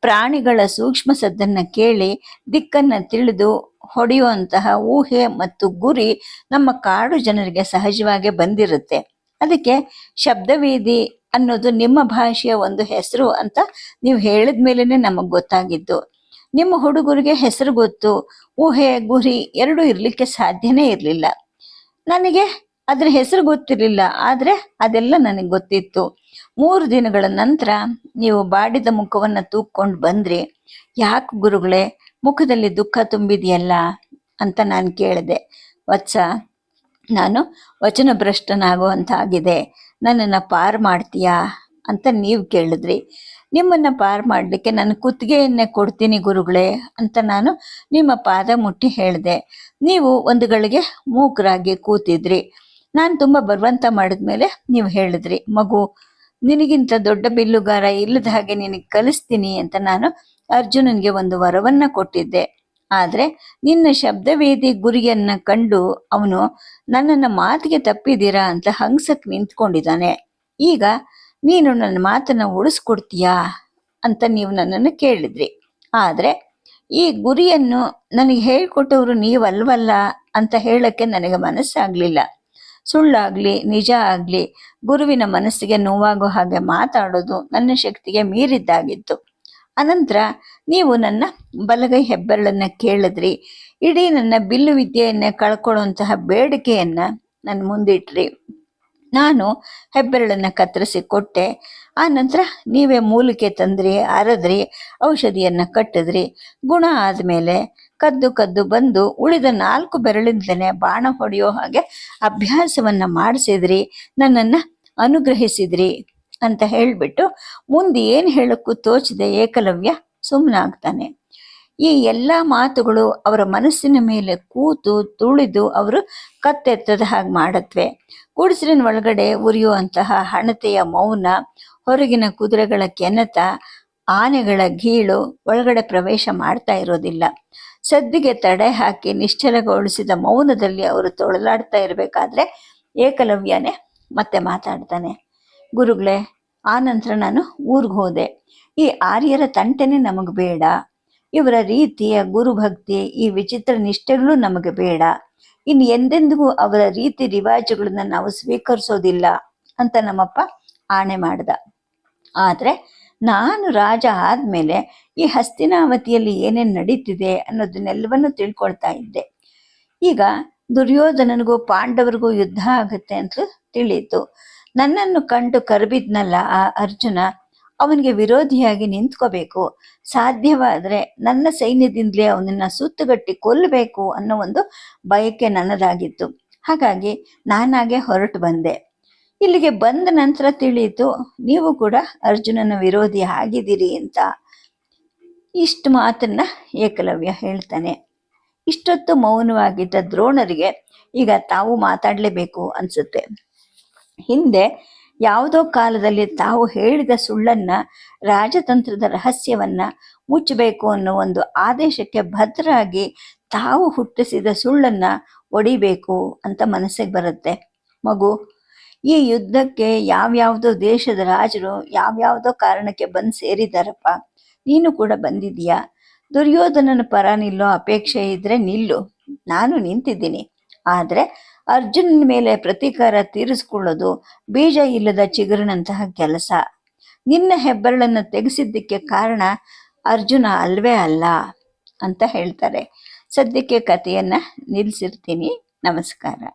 ಪ್ರಾಣಿಗಳ ಸೂಕ್ಷ್ಮ ಸದ್ದನ್ನ ಕೇಳಿ ದಿಕ್ಕನ್ನ ತಿಳಿದು ಹೊಡೆಯುವಂತಹ ಊಹೆ ಮತ್ತು ಗುರಿ ನಮ್ಮ ಕಾಡು ಜನರಿಗೆ ಸಹಜವಾಗಿ ಬಂದಿರುತ್ತೆ. ಅದಕ್ಕೆ ಶಬ್ದವೇದಿ ಅನ್ನೋದು ನಿಮ್ಮ ಭಾಷೆಯ ಒಂದು ಹೆಸರು ಅಂತ ನೀವು ಹೇಳಿದ ಮೇಲೇ ನಮಗೆ ಗೊತ್ತಾಗಿದ್ದು. ನಿಮ್ಮ ಹುಡುಗರಿಗೆ ಹೆಸರು ಗೊತ್ತು, ಊಹೆ, ಗುರಿ ಎರಡೂ ಇರಲಿಕ್ಕೆ ಸಾಧ್ಯನೇ ಇರಲಿಲ್ಲ. ನನಗೆ ಅದ್ರ ಹೆಸರು ಗೊತ್ತಿರಲಿಲ್ಲ, ಆದರೆ ಅದೆಲ್ಲ ನನಗೆ ಗೊತ್ತಿತ್ತು. ಮೂರು ದಿನಗಳ ನಂತರ ನೀವು ಬಾಡಿದ ಮುಖವನ್ನು ತೂಕೊಂಡು ಬಂದ್ರಿ. ಯಾಕೆ ಗುರುಗಳೇ, ಮುಖದಲ್ಲಿ ದುಃಖ ತುಂಬಿದೆಯಲ್ಲ ಅಂತ ನಾನು ಕೇಳಿದೆ. ವತ್ಸ, ನಾನು ವಚನ ಭ್ರಷ್ಟನಾಗುವಂತಾಗಿದೆ ನನ್ನನ್ನು ಪಾರು ಮಾಡ್ತೀಯಾ ಅಂತ ನೀವು ಕೇಳಿದ್ರಿ. ನಿಮ್ಮನ್ನು ಪಾರು ಮಾಡಲಿಕ್ಕೆ ನಾನು ಕುತ್ತಿಗೆಯನ್ನೇ ಕೊಡ್ತೀನಿ ಗುರುಗಳೇ ಅಂತ ನಾನು ನಿಮ್ಮ ಪಾದ ಮುಟ್ಟಿ ಹೇಳಿದೆ. ನೀವು ಒಂದು ಗಳಿಗೆ ಮೂಕರಾಗಿ ಕೂತಿದ್ರಿ. ನಾನು ತುಂಬ ಬರುವಂತ ಮಾಡಿದ್ಮೇಲೆ ನೀವು ಹೇಳಿದ್ರಿ, ಮಗು, ನಿನಗಿಂತ ದೊಡ್ಡ ಬಿಲ್ಲುಗಾರ ಇಲ್ಲದ ಹಾಗೆ ನಿನಗೆ ಕಲಿಸ್ತೀನಿ ಅಂತ ನಾನು ಅರ್ಜುನನಿಗೆ ಒಂದು ವರವನ್ನ ಕೊಟ್ಟಿದ್ದೆ. ಆದರೆ ನಿನ್ನ ಶಬ್ದವೇದಿ ಗುರಿಯನ್ನ ಕಂಡು ಅವನು ನನ್ನನ್ನು ಮಾತಿಗೆ ತಪ್ಪಿದ್ದೀರಾ ಅಂತ ಹಂಸಕ್ಕೆ ನಿಂತ್ಕೊಂಡಿದ್ದಾನೆ. ಈಗ ನೀನು ನನ್ನ ಮಾತನ್ನ ಉಳಿಸ್ಕೊಡ್ತೀಯಾ ಅಂತ ನೀವು ನನ್ನನ್ನು ಕೇಳಿದ್ರಿ. ಆದರೆ ಈ ಗುರಿಯನ್ನು ನನಗೆ ಹೇಳ್ಕೊಟ್ಟವರು ನೀವಲ್ವಲ್ಲ ಅಂತ ಹೇಳಕ್ಕೆ ನನಗೆ ಮನಸ್ಸಾಗ್ಲಿಲ್ಲ. ಸುಳ್ಳಾಗ್ಲಿ, ನಿಜ ಆಗ್ಲಿ, ಗುರುವಿನ ಮನಸ್ಸಿಗೆ ನೋವಾಗೋ ಹಾಗೆ ಮಾತಾಡೋದು ನನ್ನ ಶಕ್ತಿಗೆ ಮೀರಿದ್ದಾಗಿತ್ತು. ಅನಂತರ, ನೀವು ನನ್ನ ಬಲಗೈ ಹೆಬ್ಬೆರಳನ್ನ ಕೇಳಿದ್ರಿ. ಇಡೀ ನನ್ನ ಬಿಲ್ಲು ವಿದ್ಯೆಯನ್ನ ಕಳ್ಕೊಳ್ಳುವಂತಹ ಬೇಡಿಕೆಯನ್ನ ನನ್ನ ಮುಂದಿಟ್ರಿ. ನಾನು ಹೆಬ್ಬೆರಳನ್ನು ಕತ್ತರಿಸಿ ಕೊಟ್ಟೆ. ಆ ನಂತರ ನೀವೇ ಮೂಲಿಕೆ ತಂದ್ರಿ, ಅರದ್ರಿ, ಔಷಧಿಯನ್ನು ಕಟ್ಟಿದ್ರಿ. ಗುಣ ಆದಮೇಲೆ ಕದ್ದು ಕದ್ದು ಬಂದು ಉಳಿದ ನಾಲ್ಕು ಬೆರಳಿಂದಲೇ ಬಾಣ ಹೊಡೆಯೋ ಹಾಗೆ ಅಭ್ಯಾಸವನ್ನು ಮಾಡಿಸಿದ್ರಿ, ನನ್ನನ್ನು ಅನುಗ್ರಹಿಸಿದ್ರಿ ಅಂತ ಹೇಳಿಬಿಟ್ಟು ಮುಂದೆ ಏನು ಹೇಳೋಕ್ಕೂ ತೋಚದೆ ಏಕಲವ್ಯ ಸುಮ್ಮನಾಗ್ತಾನೆ ಈ ಎಲ್ಲ ಮಾತುಗಳು ಅವರ ಮನಸ್ಸಿನ ಮೇಲೆ ಕೂತು ತುಳಿದು ಅವರು ಕತ್ತೆತ್ತದ ಹಾಗೆ ಮಾಡತ್ವೆ. ಗುಡಿಸಲಿನ ಒಳಗಡೆ ಉರಿಯುವಂತಹ ಹಣತೆಯ ಮೌನ, ಹೊರಗಿನ ಕುದುರೆಗಳ ಕೆನತ, ಆನೆಗಳ ಗೀಳು ಒಳಗಡೆ ಪ್ರವೇಶ ಮಾಡ್ತಾ ಇರೋದಿಲ್ಲ. ಸದ್ದಿಗೆ ತಡೆ ಹಾಕಿ ನಿಶ್ಚಲಗೊಳಿಸಿದ ಮೌನದಲ್ಲಿ ಅವರು ತೊಳಲಾಡ್ತಾ ಇರಬೇಕಾದ್ರೆ ಏಕಲವ್ಯನೇ ಮತ್ತೆ ಮಾತಾಡ್ತಾನೆ. ಗುರುಗಳೇ, ಆ ನಂತರ ನಾನು ಊರಿಗೆ ಹೋದೆ. ಈ ಆರ್ಯರ ತಂಟೆನೇ ನಮಗೆ ಬೇಡ. ಇವರ ರೀತಿಯ ಗುರುಭಕ್ತಿ, ಈ ವಿಚಿತ್ರ ನಿಷ್ಠೆಗಳು ನಮಗೆ ಬೇಡ. ಇನ್ನು ಎಂದೆಂದಿಗೂ ಅವರ ರೀತಿ ರಿವಾಜುಗಳನ್ನ ನಾವು ಸ್ವೀಕರಿಸೋದಿಲ್ಲ ಅಂತ ನಮ್ಮಪ್ಪ ಆಣೆ ಮಾಡ್ದ. ಆದರೆ ನಾನು ರಾಜ ಆದಮೇಲೆ ಈ ಹಸ್ತಿನಾವತಿಯಲ್ಲಿ ಏನೇನು ನಡೀತಿದೆ ಅನ್ನೋದನ್ನೆಲ್ಲವನ್ನು ತಿಳ್ಕೊಳ್ತಾ ಇದ್ದೆ. ಈಗ ದುರ್ಯೋಧನನಿಗೂ ಪಾಂಡವರಿಗೂ ಯುದ್ಧ ಆಗುತ್ತೆ ಅಂತ ತಿಳಿಯಿತು. ನನ್ನನ್ನು ಕಂಡು ಕರೆಬಿದ್ನಲ್ಲ ಆ ಅರ್ಜುನ ಅವನಿಗೆ ವಿರೋಧಿಯಾಗಿ ನಿಂತ್ಕೋಬೇಕು. ಸಾಧ್ಯವಾದರೆ ನನ್ನ ಸೈನ್ಯದಿಂದಲೇ ಅವನನ್ನ ಸುತ್ತುಗಟ್ಟಿ ಕೊಲ್ಲಬೇಕು ಅನ್ನೋ ಒಂದು ಬಯಕೆ ನನ್ನದಾಗಿತ್ತು. ಹಾಗಾಗಿ ನಾನಾಗೆ ಹೊರಟು ಬಂದೆ. ಇಲ್ಲಿಗೆ ಬಂದ ನಂತರ ತಿಳಿಯಿತು, ನೀವು ಕೂಡ ಅರ್ಜುನನ ವಿರೋಧಿ ಆಗಿದ್ದೀರಿ ಅಂತ. ಇಷ್ಟು ಮಾತನ್ನ ಏಕಲವ್ಯ ಹೇಳ್ತಾನೆ. ಇಷ್ಟೊತ್ತು ಮೌನವಾಗಿದ್ದ ದ್ರೋಣರಿಗೆ ಈಗ ತಾವು ಮಾತಾಡಲೇಬೇಕು ಅನ್ಸುತ್ತೆ. ಹಿಂದೆ ಯಾವುದೋ ಕಾಲದಲ್ಲಿ ತಾವು ಹೇಳಿದ ಸುಳ್ಳನ್ನ, ರಾಜತಂತ್ರದ ರಹಸ್ಯವನ್ನ ಮುಚ್ಚಬೇಕು ಅನ್ನೋ ಒಂದು ಆದೇಶಕ್ಕೆ ಭದ್ರಾಗಿ ತಾವು ಹುಟ್ಟಿಸಿದ ಸುಳ್ಳನ್ನ ಒಡಿಬೇಕು ಅಂತ ಮನಸ್ಸಿಗೆ ಬರುತ್ತೆ. ಮಗು, ಈ ಯುದ್ಧಕ್ಕೆ ಯಾವ್ಯಾವುದೋ ದೇಶದ ರಾಜರು ಯಾವ್ಯಾವುದೋ ಕಾರಣಕ್ಕೆ ಬಂದು ಸೇರಿದಾರಪ್ಪ. ನೀನು ಕೂಡ ಬಂದಿದೀಯಾ ದುರ್ಯೋಧನನ ಪರ ನಿಲ್ಲೋ ಅಪೇಕ್ಷೆ ಇದ್ರೆ ನಿಲ್ಲು. ನಾನು ನಿಂತಿದ್ದೀನಿ. ಆದರೆ ಅರ್ಜುನನ ಮೇಲೆ ಪ್ರತೀಕಾರ ತೀರಿಸಿಕೊಳ್ಳೋದು ಬೀಜ ಇಲ್ಲದ ಚಿಗುರಿನಂತಹ ಕೆಲಸ. ನಿನ್ನ ಹೆಬ್ಬೆರಳನ್ನು ತೆಗೆಸಿದ್ದಕ್ಕೆ ಕಾರಣ ಅರ್ಜುನ ಅಲ್ವೇ ಅಲ್ಲ ಅಂತ ಹೇಳ್ತಾರೆ. ಸದ್ಯಕ್ಕೆ ಕಥೆಯನ್ನ ನಿಲ್ಲಿಸಿರ್ತೀನಿ. ನಮಸ್ಕಾರ.